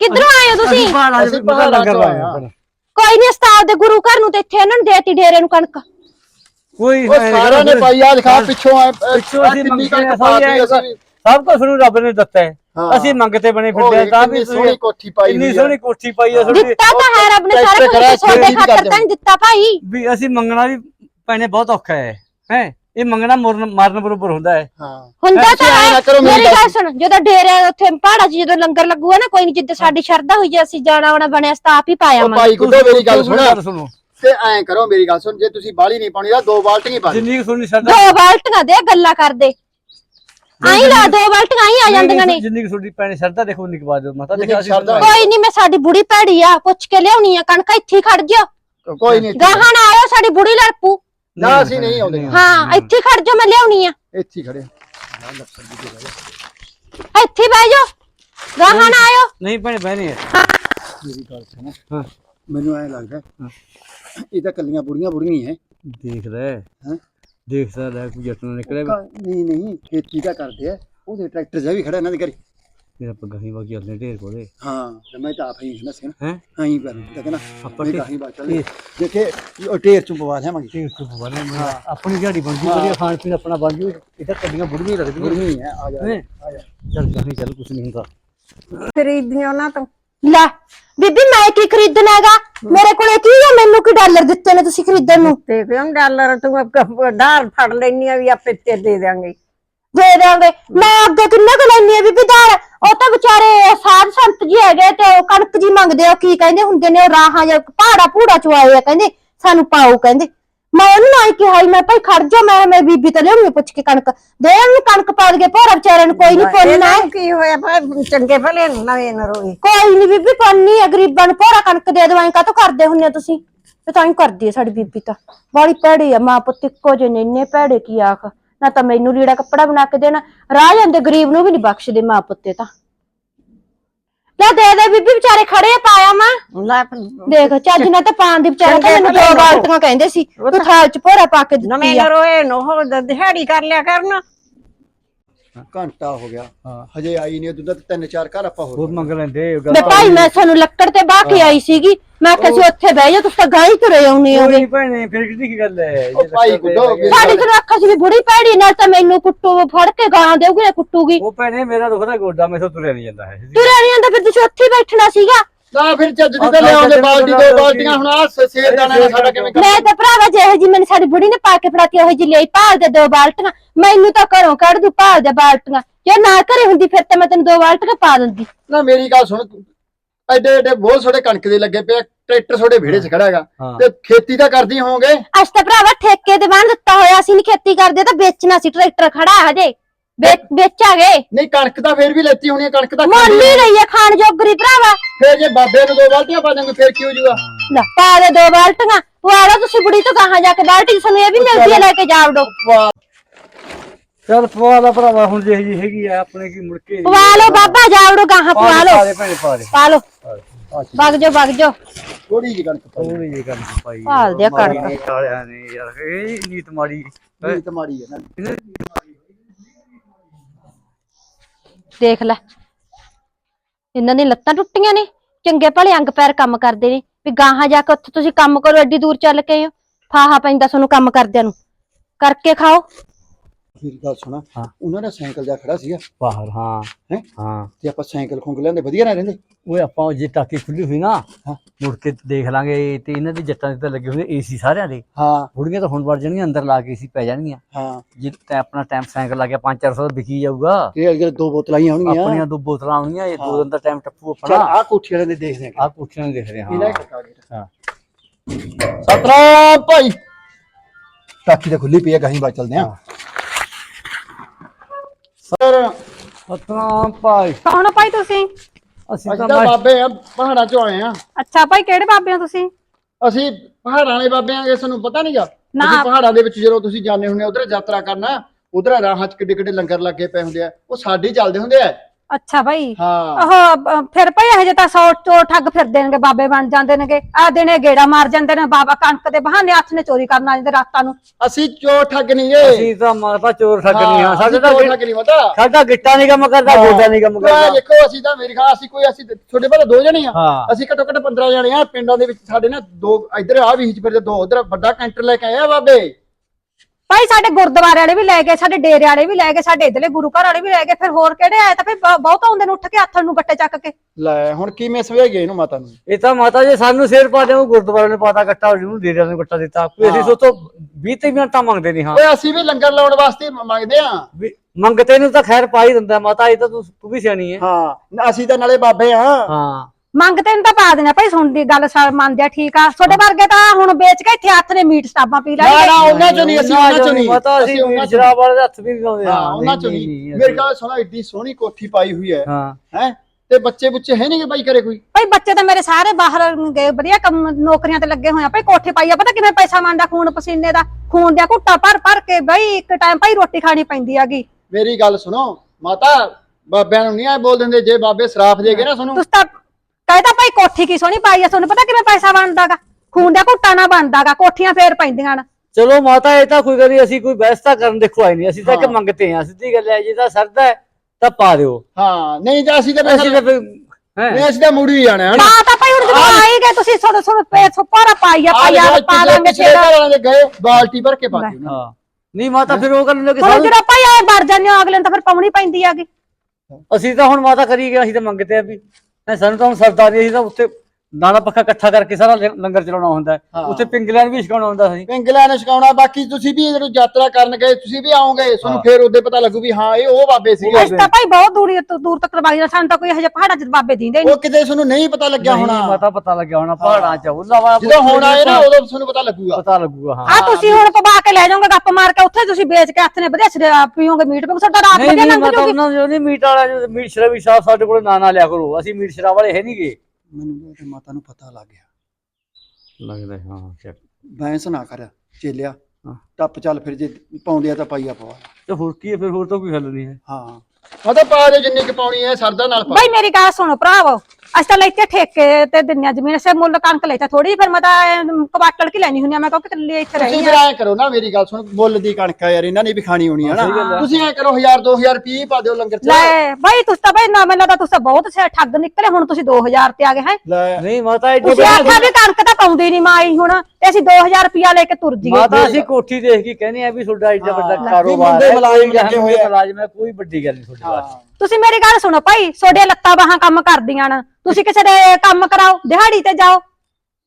ਕਿੱਧਰੋਂ ਆਏ ਹੋ ਤੁਸੀਂ? ਪਤਾ ਲੱਗ ਰਿਹਾ। ਕੋਈ ਨਹੀਂ ਉਸਤਾਦ ਦੇ ਗੁਰੂ ਘਰ ਨੂੰ ਤੇ ਇੱਥੇ ਇਹਨਾਂ ਨੂੰ ਦੇਤੀ ਡੇਰੇ ਨੂੰ ਕਣਕ। ਕੋਈ ਉਹ ਸਾਰਿਆਂ ਨੇ ਪਾਈ ਆ ਦਿਖਾ ਪਿੱਛੋਂ ਆ ਪਿੱਛੋਂ ਅਸੀਂ ਮੰਗਦੇ ਆ ਸਾਰੀ ਅਸੀਂ। ਸਭ ਕੁਝ ਨੂੰ ਰੱਬ ਨੇ ਦਿੱਤਾ ਹੈ। ਅਸੀਂ ਮੰਗਤੇ ਬਣੇ ਫਿਰਦੇ ਆ ਤਾਂ ਵੀ ਸੋਹਣੀ ਕੋਠੀ ਪਾਈ ਇੰਨੀ। ਸੋਹਣੀ ਕੋਠੀ ਪਾਈ ਆ ਤੁਹਾਡੀ। ਦਿੱਤਾ ਤਾਂ ਹੈ ਰੱਬ ਨੇ ਸਾਰਾ ਕੁਝ ਤੁਹਾਡੇ ਖਾਤਰ ਤਾਂ ਨਹੀਂ ਦਿੱਤਾ ਭਾਈ। ਵੀ ਅਸੀਂ ਮੰਗਣਾ ਵੀ ਭੈਣੇ ਬਹੁਤ ਔਖਾ ਹੈ ਹੈ? ਇਹ ਮੰਗਣਾ ਮਰਨ ਮਾਰਨ ਬਰੋਬਰ ਹੁੰਦਾ ਹੈ। ਹਾਂ। ਹੁੰਦਾ ਤਾਂ ਹੈ। ਮੇਰੀ ਗੱਲ ਸੁਣ ਜਦੋਂ ਡੇਰੇ ਉੱਥੇ ਪਹਾੜਾਂ 'ਚ ਜਦੋਂ ਲੰਗਰ ਲੱਗੂਗਾ ਨਾ ਕੋਈ ਨਹੀਂ ਜਿੱਦ ਸਾਡੀ ਸ਼ਰਧਾ ਹੋਈ ਜੇ ਅਸੀਂ ਜਾਣਾ ਆਉਣਾ ਬਣਿਆ ਆਪ ਹੀ ਪਾਇਆ ਉਹ ਮੈਂ ਭਾਈ ਗੁੱਡੋ ਮੇਰੀ ਗੱਲ ਸੁਣ। ਗੱਲ ਸੁਣੋ। ਤੇ ਐਂ ਕਰੋ ਮੇਰੀ ਗੱਲ ਸੁਣ ਜੇ ਤੁਸੀਂ ਬਾਲੀ ਨਹੀਂ ਪਾਉਣੀ ਤਾਂ ਦੋ ਬਾਲਟੀਆਂ ਹੀ ਪਾ ਦਿਓ। ਜਿੰਨੀ ਕੁ ਸੁਣਨੀ ਸਾਡਾ ਦੋ ਬਾਲਟੀਆਂ ਦੇ ਗੱਲਾਂ ਕਰਦੇ। ਆਈ ਲਾ ਦੋ ਬਾਲਟੀਆਂ ਆਈ ਆ ਜਾਂਦੀਆਂ ਨੇ। ਜਿੰਨੀ ਕੁ ਤੁਹਾਡੀ ਭੈਣੇ ਸਰਦਾ ਦੇਖੋ ਨਿਕਵਾ ਦਿਓ ਮਾਤਾ ਦੇਖਿਆ ਅਸੀਂ ਸ਼ਰਧਾ ਕੋਈ ਨਹੀਂ ਮੈਂ ਸਾਡੀ ਬੁੜੀ ਭੈੜੀ ਆ ਪੁੱਛ ਕੇ ਲਿਆਉਣੀ ਆ ਕਣਕ ਇੱਥੇ ਹੀ ਖੜ ਜਿਓ। ਕੋਈ ਨਹੀਂ ਗਾਹਾਂ ਨਾ ਆਇਓ ਸਾਡੀ ਬੁੜੀ ਲੜਪੂ। ਨਾ ਅਸੀਂ ਨਹੀਂ ਆਉਂਦੇ। ਹਾਂ ਇੱਥੇ ਹੀ ਖੜ ਜਾਓ ਮੈਂ ਲਿਆਉਣੀ ਆ। ਇੱਥੇ ਹੀ ਖੜੇ ਇੱਥੇ ਹੀ ਬਹਿ ਜਾਓ। ਗਾਹਾਂ ਨਾ ਆਇਓ। ਨਹੀਂ ਭੈਣੇ ਮੇਰੀ ਗੱਲ ਸੁਣ। ਹਾਂ। ਮੈਨੂੰ ਐਂ ਲੱਗਦਾ ਇਹ ਤਾਂ ਕੱਲੀਆਂ ਬੁੜੀਆਂ ਬੁੜੀਆਂ ਹੈ ਦੇਖ ਲੈ ਹਾਂ? ਦੇਖਦਾ ਲੈ ਕੋਈ ਜੱਟ ਨਾ ਨਿਕਲੇ ਨਹੀਂ ਨਹੀਂ ਖੇਤੀ ਦਾ ਕਰਦੇ ਆ ਉਹਦੇ ਟਰੈਕਟਰ ਜਿਹਾ ਵੀ ਖੜਾ ਇਹਨਾਂ ਦੇ ਘਰੇ। ਤੇਰਾ ਪੱਗਾ ਹੀ ਬਾਕੀ ਆਪਣੇ ਢੇਰ ਕੋਲੇ। ਹਾਂ ਤੇ ਮੈਂ ਤਾਂ ਆਪ ਹੀ ਨਾ। ਹੈ? ਹਾਂ ਹੀ ਕਰ ਤਾਂ ਕਹਿੰਦਾ ਆਪਾਂ ਮੈਂ ਕਾਹੀ ਬਾਤ ਚੱਲ ਦੇਖੇ ਉਹ ਢੇਰ ਚੋਂ ਪਵਾ ਲਿਆਵਾਂਗੇ। ਢੇਰ ਤੋਂ ਬਣੇ ਆਪਣੀ ਦਿਹਾੜੀ ਬਣ ਜੂ ਵਧੀਆ ਖਾਣ ਪੀਣ ਆਪਣਾ ਬਣ ਜੂ। ਇਹ ਤਾਂ ਕੱਲੀਆਂ ਬੁੜੀਆਂ ਲੱਗਦੀਆਂ। ਬੁੜੀਆਂ ਹੈ ਆ ਜਾ ਹੈਂ? ਚੱਲ ਕਹੀਂ ਚੱਲ ਕੁਛ ਨਹੀਂ ਹੁੰਦਾ। ਖਰੀਦੀਆਂ ਉਹਨਾਂ ਤੋਂ। ਲੈ ਬੀਬੀ ਮੈਂ ਕੀ ਖਰੀਦਣਾ ਹੈਗਾ? ਮੇਰੇ ਕੋਲੇ ਕੀ ਆ? ਮੈਨੂੰ ਕੀ ਡਾਲਰ ਦਿੱਤੇ ਨੇ ਤੁਸੀਂ ਖਰੀਦਣ ਨੂੰ? ਤੇ ਕਿਉਂ ਡਾਲਰ ਤੂੰ ਧਾਰ ਫੜ ਲੈਣੀ ਆ ਵੀ ਆਪੇ ਤੇ ਦੇ ਦਿਆਂਗੇ। ਦੇ ਦਾਂਗੇ ਮੈਂ ਅੱਗੇ ਕਿੰਨੇ ਕੁ ਲੈਣੀ ਆ ਬੀਬੀ ਦਾਰ ਉਹ ਤਾਂ ਵਿਚਾਰੇ ਸਾਧ ਸੰਤ ਜੀ ਹੈਗੇ ਤੇ ਉਹ ਕਣਕ ਜੀ ਮੰਗਦੇ ਆ ਕੀ ਕਹਿੰਦੇ ਹੁੰਦੇ ਨੇ? ਉਹ ਰਾਹਾਂ ਜਾਂ ਪਹਾੜਾ ਪੂੜਾ ਚੁਆਏ ਆ ਕਹਿੰਦੇ ਸਾਨੂੰ ਪਾਓ ਕਹਿੰਦੇ। ਮੈਂ ਉਹਨੂੰ ਨਾਲ ਕਿਹਾ ਸੀ, ਮੈਂ ਭਾਈ ਖੜ ਜਾ ਮੈਂ ਮੈਂ ਬੀਬੀ ਤਾਂ ਲਿਆਉਣੀ ਪੁੱਛ ਕੇ ਕਣਕ। ਦੇ ਉਹਨੂੰ ਕਣਕ ਪਾ ਦੇ ਭੋਰਾ ਵਿਚਾਰੇ ਨੂੰ ਕੋਈ ਨਹੀਂ ਪੁੰਨਾ ਇਹਨਾਂ ਨੂੰ ਕੀ ਹੋਇਆ ਭਾਈ ਚੰਗੇ ਭਲੇ ਨਵੇਂ ਨਰੋਏ ਕੋਈ ਨਹੀਂ ਬੀਬੀ ਪਾਨੀ ਆ ਗਰੀਬਾਂ ਨੂੰ ਭੋਰਾ ਕਣਕ ਦੇ ਦਵਾਈ ਕਾ ਕਰਦੇ ਹੁੰਨੇ ਆ ਤੁਸੀਂ? ਤੇ ਤਾਂ ਹੀ ਕਰਦੀ ਆ ਸਾਡੀ ਬੀਬੀ ਤਾਂ। ਬੜੀ ਭੈੜੀ ਆ ਮਾਂ ਪੁੱਤ ਇੱਕੋ ਜਿਹੇ ਨੇ ਇੰਨੇ ਭੈੜੇ ਕੀ ਆਖ। ਨਾ ਤਾਂ ਮੈਨੂੰ ਲੀੜਾ ਕੱਪੜਾ ਬਣਾ ਕੇ ਦੇਣਾ ਰਾਹ ਜਾਂਦੇ ਗਰੀਬ ਨੂੰ ਵੀ ਨਹੀਂ ਬਖਸ਼ਦੇ ਮਾਂ ਪੁੱਤੇ ਤਾਂ। ਲੈ ਦੇ ਦੇ ਬੀਬੀ ਵਿਚਾਰੇ ਖੜੇ ਆ ਪਾਇਆ ਮਾਂ ਲੈ ਦੇਖ ਚੱਜ ਨਾਲ ਤਾਂ ਪਾਣ ਦੀ ਵਿਚਾਰੇ ਤਾਂ ਮੈਨੂੰ ਦੋ। ਬਾਲਟੀਆਂ ਕਹਿੰਦੇ ਸੀ ਤੂੰ ਥਾਲ ਚ ਭੋਰਾ ਪਾ ਕੇ ਨਵੇਂ ਦਿੱਤੀ ਆ। ਨਰੋਏ ਨੂੰ ਹੋ ਦਿਹਾੜੀ ਕਰ ਲਿਆ ਕਰਨਾ। ਘੰਟਾ ਹੋ ਗਿਆ। ਹਜੇ ਆਈ ਨਹੀਂ ਦੁੱਧ ਤਿੰਨ ਚਾਰ ਘਰ ਆਪਾਂ ਹੋਰ ਹੋਰ ਮੰਗ ਲੈਂਦੇ ਮੈਂ ਭਾਈ ਮੈਂ ਤੁਹਾਨੂੰ ਲੱਕੜ ਤੇ ਬਾਹ ਕੇ ਆਈ ਸੀਗੀ। ਮੈਂ ਕਿਹਾ ਸੀ ਉੱਥੇ ਬਹਿ ਜਾ ਤੁਸੀਂ ਤਾਂ ਗਾਂ ਹੀ ਤੁਰੇ ਆਉਨੇ ਹੋਗੇ। ਕੋਈ ਭੈਣੇ ਫਿਰ ਕਿਹਦੀ ਕੀ ਗੱਲ ਹੈ? ਉਹ ਭਾਈ ਗੁੱਡੋ ਸਾਡੀ ਤੇ ਸੀ ਵੀ ਬੁੜੀ ਭੈੜੀ ਨਾਲ ਤਾਂ ਮੈਨੂੰ ਕੁੱਟੂ ਫੜ ਕੇ ਗਾਂ ਦੇਊਗੀ ਕੁੱਟੂਗੀ। ਉਹ ਭੈਣੇ ਮੇਰਾ ਦੁਖਦਾ ਗੋਡਾ ਮੈਥੋਂ ਤੁਰਿਆ ਨਹੀਂ ਜਾਂਦਾ ਹੈ। ਤੁਰਿਆ ਨਹੀਂ ਆਂਦਾ ਫਿਰ ਤੁਸੀਂ ਉੱਥੇ ਹੀ ਬੈਠਣਾ ਸੀਗਾ। ਨਾ ਫਿਰ ਚੱਜ ਦੀ ਤਾਂ ਲਿਆਉਂਦੇ ਬਾਲਟੀ ਦੋ ਬਾਲਟੀਆਂ ਹੁਣ ਆ ਸੇਰ ਦਾਣੇ ਨਾਲ ਸਾਡਾ ਕਿਵੇਂ ਮੈਂ ਤਾਂ ਭਰਾਵਾ ਜਿਹੇ ਜੀ ਮੈਨੂੰ ਸਾਡੀ ਬੁੜੀ ਨੇ ਪਾ ਕੇ ਫੜਾਤੀ ਉਹ ਜੀ ਲਈ ਭਾਲ ਦੇ ਦੋ ਬਾਲਟੀਆਂ। ਮੈਨੂੰ ਤਾਂ ਘਰੋਂ ਕੱਢ ਦੂ ਭਾਲ ਦੇ ਬਾਲਟੀਆਂ। ਜੇ ਨਾ ਘਰੇ ਹੁੰਦੀ ਫਿਰ ਤਾਂ ਮੈਂ ਤੈਨੂੰ ਦੋ ਬਾਲਟੀਆਂ ਪਾ ਦਿੰਦੀ। ਨਾ ਮੇਰੀ ਗੱਲ ਸੁਣ ਐਡੇ ਐਡੇ ਬਹੁਤ ਛੋਟੇ ਕਣਕ ਦੇ ਲੱਗੇ ਪਿਆ ਟਰੈਕਟਰ ਛੋਟੇ ਵਿਹੜੇ 'ਚ ਖੜਾ ਹੈਗਾ। ਤੇ ਖੇਤੀ ਤਾਂ ਕਰਦੀ ਹੋਵੋਗੇ? ਅੱਜ ਤਾਂ ਭਰਾਵਾ ਠੇਕੇ ਤੇ ਬੰਨ ਦਿੱਤਾ ਹੋਇਆ ਸੀ ਨਹੀਂ ਖੇਤੀ ਕਰਦੇ ਤਾਂ ਵੇਚਣਾ ਸੀ ਟਰੈਕਟਰ ਖੜਾ ਹੈ ਹਜੇ। ਵੇ- ਵੇਚਾਂਗੇ। ਨਹੀਂ ਕਣਕ ਤਾਂ ਫੇਰ ਵੀ ਲੈਤੀ ਹੋਣੀ ਹੈ ਕਣਕ ਤਾਂ ਮੁੱਲ ਹੀ ਲਈ ਹੈ ਖਾਣ ਜੋਗਰੀ ਭਰਾਵਾ। ਫੇਰ ਜੇ ਬਾਬੇ ਨੂੰ ਦੋ ਬਾਲਟੀਆਂ ਪਾ ਦਾਂਗੇ ਫੇਰ ਕੀ ਹੋ ਜਾਊਗਾ ਲੈ ਪਾ ਦੇ ਦੋ ਬਾਲਟੀਆਂ। ਪਵਾ ਲਓ ਤੁਸੀਂ ਬੁੜੀ ਤੋਂ ਕਹਾਂ ਜਾ ਕੇ ਬਾਲਟੀ ਸਾਨੂੰ ਇਹ ਵੀ ਮਿਲਦੀ ਹੈ ਲੈ ਕੇ ਜਾਵੜੋ। ਚੱਲ ਪਵਾ ਦਾ ਭਰਾਵਾ ਹੁਣ ਜਿਹੀ ਜਿਹੀ ਹੈਗੀ ਆ ਆਪਣੇ ਕੀ ਮੁੜ ਕੇ ਪਵਾ ਲਓ ਬਾਬਾ ਜਾਵੜੋ ਗਾਹਾਂ ਪਵਾ ਲਓ। ਦੇ ਭੈਣੇ ਪਾ ਦੇ। ਪਾ ਲਓ। ਵਗ ਜਾਓ ਵਗ ਜਾਓ। ਥੋੜੀ ਜਿਹੀ ਕਣਕ ਪਾ ਥੋੜੀ ਜਿਹੀ ਗੱਲ ਪਾਈ। ਭਾਲ ਦਿਆ ਕਣਕ। ਮਾੜੀ ਨੀ ਕਾਲਿਆਂ ਨੇ ਯਾਰ ਇਹ ਨੀਤ ਮਾੜੀ। ਨਹੀਂ ਤਾਂ ਮਾੜੀ ਹੈ ਨਾ। ਦੇਖ ਲੈ। ਇਹਨਾਂ ਦੀਆਂ ਲੱਤਾਂ ਟੁੱਟੀਆਂ ਨੇ। ਚੰਗੇ ਭਲੇ ਅੰਗ ਪੈਰ ਕੰਮ ਕਰਦੇ ਨੇ। ਵੀ ਗਾਹਾਂ ਜਾ ਕੇ ਉੱਥੇ ਤੁਸੀਂ ਕੰਮ ਕਰੋ, ਐਡੀ ਦੂਰ ਚੱਲ ਕੇ ਆਏ ਹੋ। ਫਾਹਾ ਪੈਂਦਾ ਤੁਹਾਨੂੰ ਕੰਮ ਕਰਦਿਆਂ ਨੂੰ। ਕਰਕੇ ਖਾਓ। ਮੇਰੀ ਗੱਲ ਸੁਣਾ। ਹਾਂ। ਉਹਨਾਂ ਦਾ ਸਾਈਕਲ ਜਾ ਖੜਾ ਸੀਗਾ। ਬਾਹਰ ਹਾਂ। ਹੈ? ਹਾਂ। ਤੇ ਆਪਾਂ ਸਾਈਕਲ ਖੁੰਗ ਲੈਂਦੇ ਵਧੀਆ ਨਾ ਰਹਿੰਦੇ। ਉਹ ਆਪਾਂ ਜੇ ਟਾਕੀ ਖੁੱਲੀ ਹੋਈ ਨਾ ਹਾਂ। ਮੁੜ ਕੇ ਦੇਖ ਲਾਂਗੇ ਤੇ ਇਹਨਾਂ ਦੀ ਜੱਟਾਂ ਦੇ ਤਾਂ ਲੱਗੇ ਹੋਏ ਏਸੀ ਸਾਰਿਆਂ ਦੇ। ਹਾਂ। ਬੁੜੀਆਂ ਤਾਂ ਹੁਣ ਵੜ ਜਾਣਗੀਆਂ ਅੰਦਰ ਲਾ ਕੇ ਏਸੀ ਪੈ ਜਾਣਗੀਆਂ। ਹਾਂ। ਜੇ ਤੈਂ ਆਪਣਾ ਟਾਈਮ ਸਾਈਕਲ ਲਾ ਕੇ 5-400 ਵਿਕੀ ਜਾਊਗਾ। ਇਹ ਅਗਰ ਦੋ ਬੋਤਲਾਂ ਹੀ ਆਉਣਗੀਆਂ ਆਪਣੀਆਂ ਦੋ ਬੋਤਲਾਂ ਆਉਣਗੀਆਂ ਇਹ ਦੋ ਦਿਨ ਦਾ ਟਾਈਮ ਟੱਪੂ ਚਲ ਆਪਣਾ ਆ ਕੋਠੀ ਵਾਲੇ ਦੇ ਦੇਖਦੇ ਆ ਆ ਕੁੱਠੀਆਂ ਨੂੰ ਦੇਖ ਰਹੇ ਇਹਨਾਂ ਹਾਂ ਹੀ ਹਾਂ। ਸਤਰਾਮ ਭਾਈ। ਟਾਕੀ ਤਾਂ ਖੁੱਲੀ ਪਈ ਹੈ ਗਾਹੀਂ ਬਾਅਦ ਚੱਲਦੇ ਆ ਸਰ। ਸਤਨਾਮ ਭਾਈ। ਕੌਣ ਹੋ ਭਾਈ ਤੁਸੀਂ? ਅਸੀਂ ਤਾਂ ਬਾਬੇ ਆ ਪਹਾੜਾਂ ਚੋਂ ਆਏ ਆ। ਅੱਛਾ ਭਾਈ ਕਿਹੜੇ ਬਾਬੇ ਹੋ ਤੁਸੀਂ? ਅਸੀਂ ਪਹਾੜਾਂ ਵਾਲੇ ਬਾਬੇ ਆਂਗੇ ਸਾਨੂੰ ਪਤਾ ਨਹੀਂਗਾ ਨਾ। ਤੁਸੀਂ ਪਹਾੜਾਂ ਦੇ ਵਿੱਚ ਜਦੋਂ ਤੁਸੀਂ ਜਾਂਦੇ ਹੁੰਦੇ ਉਧਰ ਯਾਤਰਾ ਕਰਨਾ ਉਧਰ ਰਾਹਾਂ 'ਚ ਕਿੱਡੇ ਕਿੱਡੇ ਲੰਗਰ ਲੱਗੇ ਪਏ ਹੁੰਦੇ ਆ। ਉਹ ਸਾਡੇ ਹੀ ਚੱਲਦੇ ਹੁੰਦੇ ਆ। ਅੱਛਾ ਭਾਈ ਹਾਂ। ਉਹ ਫਿਰ ਭਾਈ ਹਜੇ ਤਾਂ ਸੌ ਚੋਰ ਠੱਗ ਫਿਰਦੇ ਨੇਗੇ ਬਾਬੇ ਬਣ ਜਾਂਦੇ ਨੇਗੇ। ਆ ਦਿਨੇ ਗੇੜਾ ਮਾਰ ਜਾਂਦੇ ਨੇ ਬਾਬਾ ਕਣਕ ਦੇ ਬਹਾਨੇ ਹੱਥ ਨੇ ਚੋਰੀ ਕਰਨ ਆ ਜਾਂਦੇ ਰਾਤਾਂ ਨੂੰ। ਅਸੀਂ ਚੋਰ ਠੱਗ ਨਹੀਂ ਏ ਅਸੀਂ ਤਾਂ ਮਾਤਾ ਚੋਰ ਠੱਗ ਨਹੀਂ ਹਾਂ ਸਾਡੇ ਚੋਰ ਤਾਂ ਠੱਗ ਨਹੀਂ ਪਤਾ ਸਾਡਾ ਗਿੱਟਾ ਨਹੀਂ ਕੰਮ ਕਰਦਾ ਗੋਡਾ ਨਹੀਂ ਕੰਮ ਕਰਦਾ ਦੇਖੋ ਅਸੀਂ ਤਾਂ ਮੇਰੇ ਖਿਆਲ ਅਸੀਂ ਕੋਈ ਅਸੀਂ ਤੁਹਾਡੇ ਕੋਲ ਦੋ ਜਣੇ ਆ। ਅਸੀਂ ਘੱਟੋ ਘੱਟ 15 ਜਣੇ ਆ। ਪਿੰਡਾਂ ਦੇ ਵਿੱਚ ਸਾਡੇ ਨਾ ਦੋ ਇੱਧਰ ਆ ਵੀ ਫਿਰਦੇ ਦੋ ਉਧਰ ਵੱਡਾ ਕੈਂਟਰ ਲੈ ਕੇ ਆਏ ਆ ਬਾਬੇ। ਭਾਈ ਸਾਡੇ ਗੁਰਦੁਆਰੇ ਵਾਲੇ ਵੀ ਲੈ ਗਏ ਸਾਡੇ ਡੇਰੇ ਵਾਲੇ ਵੀ ਲੈ ਗਏ ਸਾਡੇ ਇਧਰਲੇ ਗੁਰੂ ਘਰ ਵਾਲੇ ਵੀ ਲੈ ਗਏ ਫਿਰ ਹੋਰ ਕਿਹੜੇ ਆਏ ਤਾਂ ਫਿਰ ਬ- ਬਹੁਤ ਆਉਂਦੇ ਨੇ ਉੱਠ ਕੇ ਹੱਥਾਂ ਨੂੰ ਗੱਟੇ ਚੱਕ ਕੇ। ਲੈ ਹੁਣ ਕਿਵੇਂ ਸਵੇਗੇ ਇਹਨੂੰ ਮਾਤਾ ਨੂੰ? ਇਹ ਤਾਂ ਮਾਤਾ ਜੀ ਸਾਨੂੰ ਸਿਰ ਪਾ ਦੇ ਉਹ ਗੁਰਦੁਆਰੇ ਨੇ ਪਾਤਾ ਕੱਟਾ ਉਹਨੂੰ ਦੇ ਦਿਆਂ ਨੂੰ ਕੱਟਾ ਦਿੱਤਾ। ਕੋਈ ਅਸੀਂ ਸੋਚੋ 20 ਤੇ ਮਿੰਟਾਂ ਮੰਗਦੇ ਨਹੀਂ ਹਾਂ। ਓਏ ਅਸੀਂ ਵੀ ਲੰਗਰ ਲਾਉਣ ਵਾਸਤੇ ਮ- ਮੰਗਦੇ ਆ ਵੀ ਮੰਗਤੇ ਨੂੰ ਤਾਂ ਖੈਰ ਪਾ ਹੀ ਦਿੰਦਾ ਮਾਤਾ ਇਹ ਤਾਂ ਤੂੰ ਤੂੰ ਵੀ ਸਿਆਣੀ ਹੈ। ਹਾਂ ਅਸੀਂ ਤਾਂ ਨਾਲੇ ਬਾਬੇ ਆ ਹਾਂ। ਮੰਗਤੇ ਨੂੰ ਤਾਂ ਪਾ ਦੇਣਾ ਭਾਈ ਸੁਣਦੀ ਗੱਲ ਸਾ ਮੰਨਦੇ ਆ ਠੀਕ ਆ। ਤੁਹਾਡੇ ਵਰਗੇ ਤਾਂ ਹੁਣ ਵੇਚ ਕੇ ਇੱਥੇ ਹੱਥ ਨੇ ਮੀਟ ਸਟਾਬਾਂ ਪੀ ਨਾ ਲੈਣਗੇ। ਨਾ ਉਹਨਾਂ ਚੋਂ ਨਹੀਂ ਅਸੀਂ ਉਹਨਾਂ ਚੋਂ ਨਹੀਂ। ਮਾਤਾ ਅਸੀਂ ਉਹਨਾਂ ਚੋਂ ਸ਼ਰਾਬ ਵਾਲੇ ਦੇ ਹੱਥ ਵੀ ਨਹੀਂ ਲਾਉਂਦੇ। ਹਾਂ ਉਹਨਾਂ ਚੋਂ ਨਹੀਂ, ਮੇਰੇ ਖਿਆਲ ਸੁਣਾ ਏਡੀ ਸੋਹਣੀ ਕੋਠੀ ਪਾਈ ਹੋਈ ਹੈ। ਹਾਂ। ਹੈ? ਤੇ ਬੱਚੇ ਬੁੱਚੇ ਹੈ ਨਹੀਂਗੇ ਬਾਈ ਕਰੇ ਕੋਈ? ਭਾਈ ਬੱਚੇ ਤਾਂ ਮੇਰੇ ਸਾਰੇ ਬਾਹਰ ਗਏ ਵਧੀਆ ਕੰਮ ਨੌਕਰੀਆਂ ਤੇ ਲੱਗੇ ਹੋਏ ਆ। ਭਾਈ ਕੋਠੇ ਪਾਈ ਆ ਪਤਾ ਕਿਵੇਂ ਪੈਸਾ ਮੰਨਦਾ ਖੂਨ ਪਸੀਨੇ ਦਾ? ਖੂਨ ਦਾ ਘੁੱਟਾ ਭਰ ਭਰ ਕੇ ਬਈ ਇੱਕ ਟਾਈਮ ਭਾਈ ਰੋਟੀ ਖਾਣੀ ਪੈਂਦੀ ਆਗੀ ਮੇਰੀ ਗੱਲ ਸੁਣੋ ਮਾਤਾ ਬਾਬਿਆਂ ਨੂੰ ਨਹੀਂ ਆ ਬੋਲ ਦਿੰਦੇ ਜੇ ਬਾਬੇ ਸਰਾਫ ਦੇਗੇ ਨਾ ਤੁਹਾਨੂੰ। ਤੁਸੀਂ ਤਾਂ ਕਹਿੰਦਾ ਭਾਈ ਕੋਠੀ ਕੀ ਸੋਹਣੀ ਪਾਈ ਆ ਤੁਹਾਨੂੰ ਪਤਾ ਕਿਵੇਂ ਪੈਸਾ ਬਣਦਾਗਾ? ਖੂਨ ਦਾ ਘੁੱਟਾ ਨਾ ਬਣਦਾਗਾ ਕੋਠੀਆਂ ਫੇਰ ਪੈਂਦੀਆਂ ਨੇ। ਚਲੋ ਮਾਤਾ ਇਹ ਤਾਂ ਕੋਈ ਕਰੀ ਅਸੀਂ ਕੋਈ ਬਹਿਸਤਾ ਕਰਨ ਦੇਖੋ ਆਈ ਨਹੀਂ ਅਸੀਂ ਤਾਂ ਕਿ ਹਾਂ। ਮੰਗਤੇ ਆ ਸਿੱਧੀ ਗੱਲ ਹੈ ਜੇ ਤਾਂ ਸਰਦਾ ਹੈ ਤਾਂ ਪਾ ਦਿਓ। ਹਾਂ ਨਹੀਂ ਤਾਂ ਅਸੀਂ ਤਾਂ ਅਸੀਂ ਤਾਂ ਫਿਰ ਹੈ? ਨਹੀਂ ਅਸੀਂ ਤਾਂ ਮੁੜੀ ਜਾਣਾ ਹੈ ਨਾ ਤਾਂ ਤਾਂ ਭਾਈ ਹੁਣ ਜਦੋਂ ਆਈ ਗਏ ਤੁਸੀਂ ਥੋੜਾ ਥੋੜਾ ਪੇ ਸੁਪਾਰਾ ਪਾਈ ਆ ਪਾਈ ਆ ਪਾ ਲਾਂਗੇ ਤੇਰਾ। ਵਾਲੇ ਗਏ ਬਾਲਟੀ ਭਰ ਕੇ ਪਾ ਨੇ। ਹਾਂ। ਨਹੀਂ ਮਾਤਾ ਫਿਰ ਉਹ ਕਰਨ ਲੱਗੇ ਹੁਣ ਸਾਨੂੰ ਜਦੋਂ ਭਾਈ ਆਏ ਵੜ ਜਾਂਦੇ ਹੋ ਅਗਲੇ ਨੂੰ ਤਾਂ ਫਿਰ ਪਾਉਣੀ ਪੈਂਦੀ ਆਗੀ ਅਸੀਂ ਤਾਂ ਹੁਣ ਮਾਤਾ ਕਰੀ ਗਏ ਅਸੀਂ ਤਾਂ ਮੰਗਤੇ ਆ ਵੀ ਹੈਂ, ਸਾਨੂੰ ਤਾਂ ਹੁਣ ਸਰਦਾਰੀ ਅਸੀਂ ਤਾਂ ਉੱਥੇ ਦਾਣਾ ਪੱਖਾ ਇਕੱਠਾ ਕਰਕੇ ਸਾਰਾ ਲ- ਲੰਗਰ ਚਲਾਉਣਾ ਹੁੰਦਾ ਹੈ। ਹਾਂ। ਉੱਥੇ ਪਿੰਗਲਿਆਂ ਨੂੰ ਵੀ ਛਕਾਉਣਾ ਹੁੰਦਾ ਸੀ। ਪਿੰਗਲਾ ਨੇ ਛਕਾਉਣਾ ਬਾਕੀ ਤੁਸੀਂ ਵੀ ਜਦੋਂ ਯਾਤਰਾ ਕਰਨ ਗਏ ਤੁਸੀਂ ਵੀ ਆਓਗੇ ਤੁਹਾਨੂੰ ਫੇਰ ਉਹਦੇ ਪਤਾ ਲੱਗੂ ਵੀ ਹਾਂ ਇਹ ਉਹ ਬਾਬੇ ਸੀਗੇ। ਅਸੀਂ ਤਾਂ ਭਾਈ ਬਹੁਤ ਦੂਰੀ ਤੋਂ ਦੂਰ ਤੱਕ ਕਰਵਾਈ ਨਾ ਸਾਨੂੰ ਤਾਂ ਕੋਈ ਹਜੇ ਪਹਾੜਾਂ 'ਚ ਬਾਬੇ ਦਿੰਦੇ ਨਹੀਂ ਉਹ ਕਿਤੇ ਤੁਹਾਨੂੰ ਨਹੀਂ ਪਤਾ ਲੱਗਿਆ ਨਹੀਂ, ਹੋਣਾ। ਮਾਤਾ ਪਤਾ ਲੱਗਿਆ ਹੋਣਾ ਪਹਾੜਾਂ ਚ ਉਹਦਾ ਵਾ ਜਦੋਂ ਹੁਣ ਆਏ ਨਾ ਉਦੋਂ ਤੁਹਾਨੂੰ ਪਤਾ ਲੱਗੂਗਾ। ਪਤਾ ਲੱਗੂਗਾ ਹਾਂ। ਆ ਤੁਸੀਂ ਹੁਣ ਪਵਾ ਕੇ ਲੈ ਜਾਓਗੇ ਗੱਪ ਮਾਰ ਕੇ ਉੱਥੇ ਤੁਸੀਂ ਵੇਚ ਕੇ ਹੱਥ ਨੇ ਵਧੀਆ ਸ਼ਰਾਬ ਪੀਓਗੇ ਮੀਟ ਪੀਓਗੇ ਤੁਹਾਡਾ ਰਾਤ ਨਹੀਂ ਵਧੀਆ ਨਹੀਂ ਲੰਘ ਮਾਤਾ ਜੂਗੀ। ਉਹਨਾਂ ਨਹੀਂ ਮੀਟ ਵਾਲਾ ਮੀਟ ਸ਼ਰਾਬੀ ਸਾਹਿਬ ਸਾਡੇ ਕੋਲ ਨਾ ਨਾ ਲਿਆ ਕਰੋ ਅਸੀਂ ਮੀਟ ਸ਼ਰਾਬ ਵਾਲੇ ਹੈ ਨਹੀਂਗੇ ਮੈਨੂੰ ਤੇ ਮਾਤਾ ਨੂੰ ਪਤਾ ਲੱਗ ਗਿਆ। ਲੱਗਦਾ ਹਾਂ ਚੱਲ। ਬੈਂਸ ਨਾ ਕਰ ਚੇਲਿਆ। ਹਾਂ। ਟੱਪ ਚੱਲ ਫਿਰ ਜੇ ਪਾਉਂਦੇ ਆ ਤਾਂ ਪਾਈਆ ਪਵਾ। ਤੇ ਹੋਰ ਕੀ ਹੈ ਫਿਰ ਹੋਰ ਤਾਂ ਕੋਈ ਹੱਲ ਨਹੀਂ ਹੈ। ਹਾਂ। ਮਾਤਾ ਪਾ ਦੇ ਜਿੰਨੀ ਕੁ ਪਾਉਣੀ ਹੈ ਸਰਦਾ ਨਾਲ ਪਾ ਭਾਈ ਮੇਰੀ ਗੱਲ ਸੁਣੋ ਭਰਾਵੋ ਅਸੀਂ ਤਾਂ ਲੈਤੇ ਠੇਕੇ ਤੇ ਦਿੰਨੇ ਜ਼ਮੀਨ ਸੇ ਮੁੱਲ ਕਣਕ ਲੈਤਾ ਥੋੜੀ ਫਿਰ ਮੈਂ ਤਾਂ ਕਵਾਟਲ ਕੀ ਲੈਣੀ ਹੁੰਦੀ ਆ ਮੈਂ ਕਿਉਂਕਿ ਇਕੱਲੀ ਇੱਥੇ ਤੁਸੀਂ ਰਹੀ ਫਿਰ ਐ ਕਰੋ ਨਾ ਮੇਰੀ ਗੱਲ ਸੁਣ ਮੁੱਲ ਦੀ ਕਣਕ ਆ ਯਾਰ ਇਹਨਾਂ ਨੇ ਵੀ ਖਾਣੀ ਹੋਣੀ ਹੈ ਨਾ। ਤੁਸੀਂ ਐ ਕਰੋ 1000 2000 ਰੁਪਏ ਪਾ ਦਿਓ ਲੰਗਰ ਚ। ਲੈ ਭਾਈ ਤੁਸੀਂ ਤਾਂ ਭਾਈ ਨਾ ਮੈਨੂੰ ਤਾਂ ਤੁਸੀਂ ਤਾਂ ਬਹੁਤ ਸੇ ਠੱਗ ਨਿਕਲੇ ਹੁਣ ਤੁਸੀਂ 2000 ਤੇ ਆ ਗਏ ਹੈ। ਲੈ। ਨਹੀਂ ਮਾਤਾ ਐਡੀ ਤੁਸੀਂ ਆਖਿਆ ਵੀ ਕਣਕ ਤਾਂ ਪਾਉਂਦੀ ਨਹੀਂ ਮਾਈ ਹੁਣ ਤੇ ਅਸੀਂ 2000 ਰੁਪਿਆ ਲੈ ਕੇ ਤੁਰ ਜੀਏ। ਮਾਤਾ ਅਸੀਂ ਕੋਠੀ ਦੇਖ ਕੇ ਕਹਿੰਦੇ ਆ ਵੀ ਤੁਹਾਡਾ ਇੱਡਾ ਵੱਡਾ ਹਾਂ, ਕਾਰੋਬਾਰ ਮੁੰਡੇ ਮੁਲਾਜ਼ਮ ਲੱਗੇ ਹੋਏ ਆ। ਮੁਲਾਜ਼ਮ ਹੈ ਕੋਈ ਵੱਡੀ ਗੱਲ ਨਹੀਂ ਤੁਹਾਡੇ ਵਾਸਤੇ ਤੁਸੀਂ ਮੇਰੀ ਗੱਲ ਸੁਣੋ ਭਾਈ ਤੁਹਾਡੇ ਲੱਤਾਂ ਬਾਹਾਂ ਕੰਮ ਕਰਦੀਆਂ ਨੇ। ਤੁਸੀਂ ਕਿਸੇ ਦੇ ਕੰਮ ਕਰਾਓ ਦਿਹਾੜੀ ਤੇ ਜਾਓ।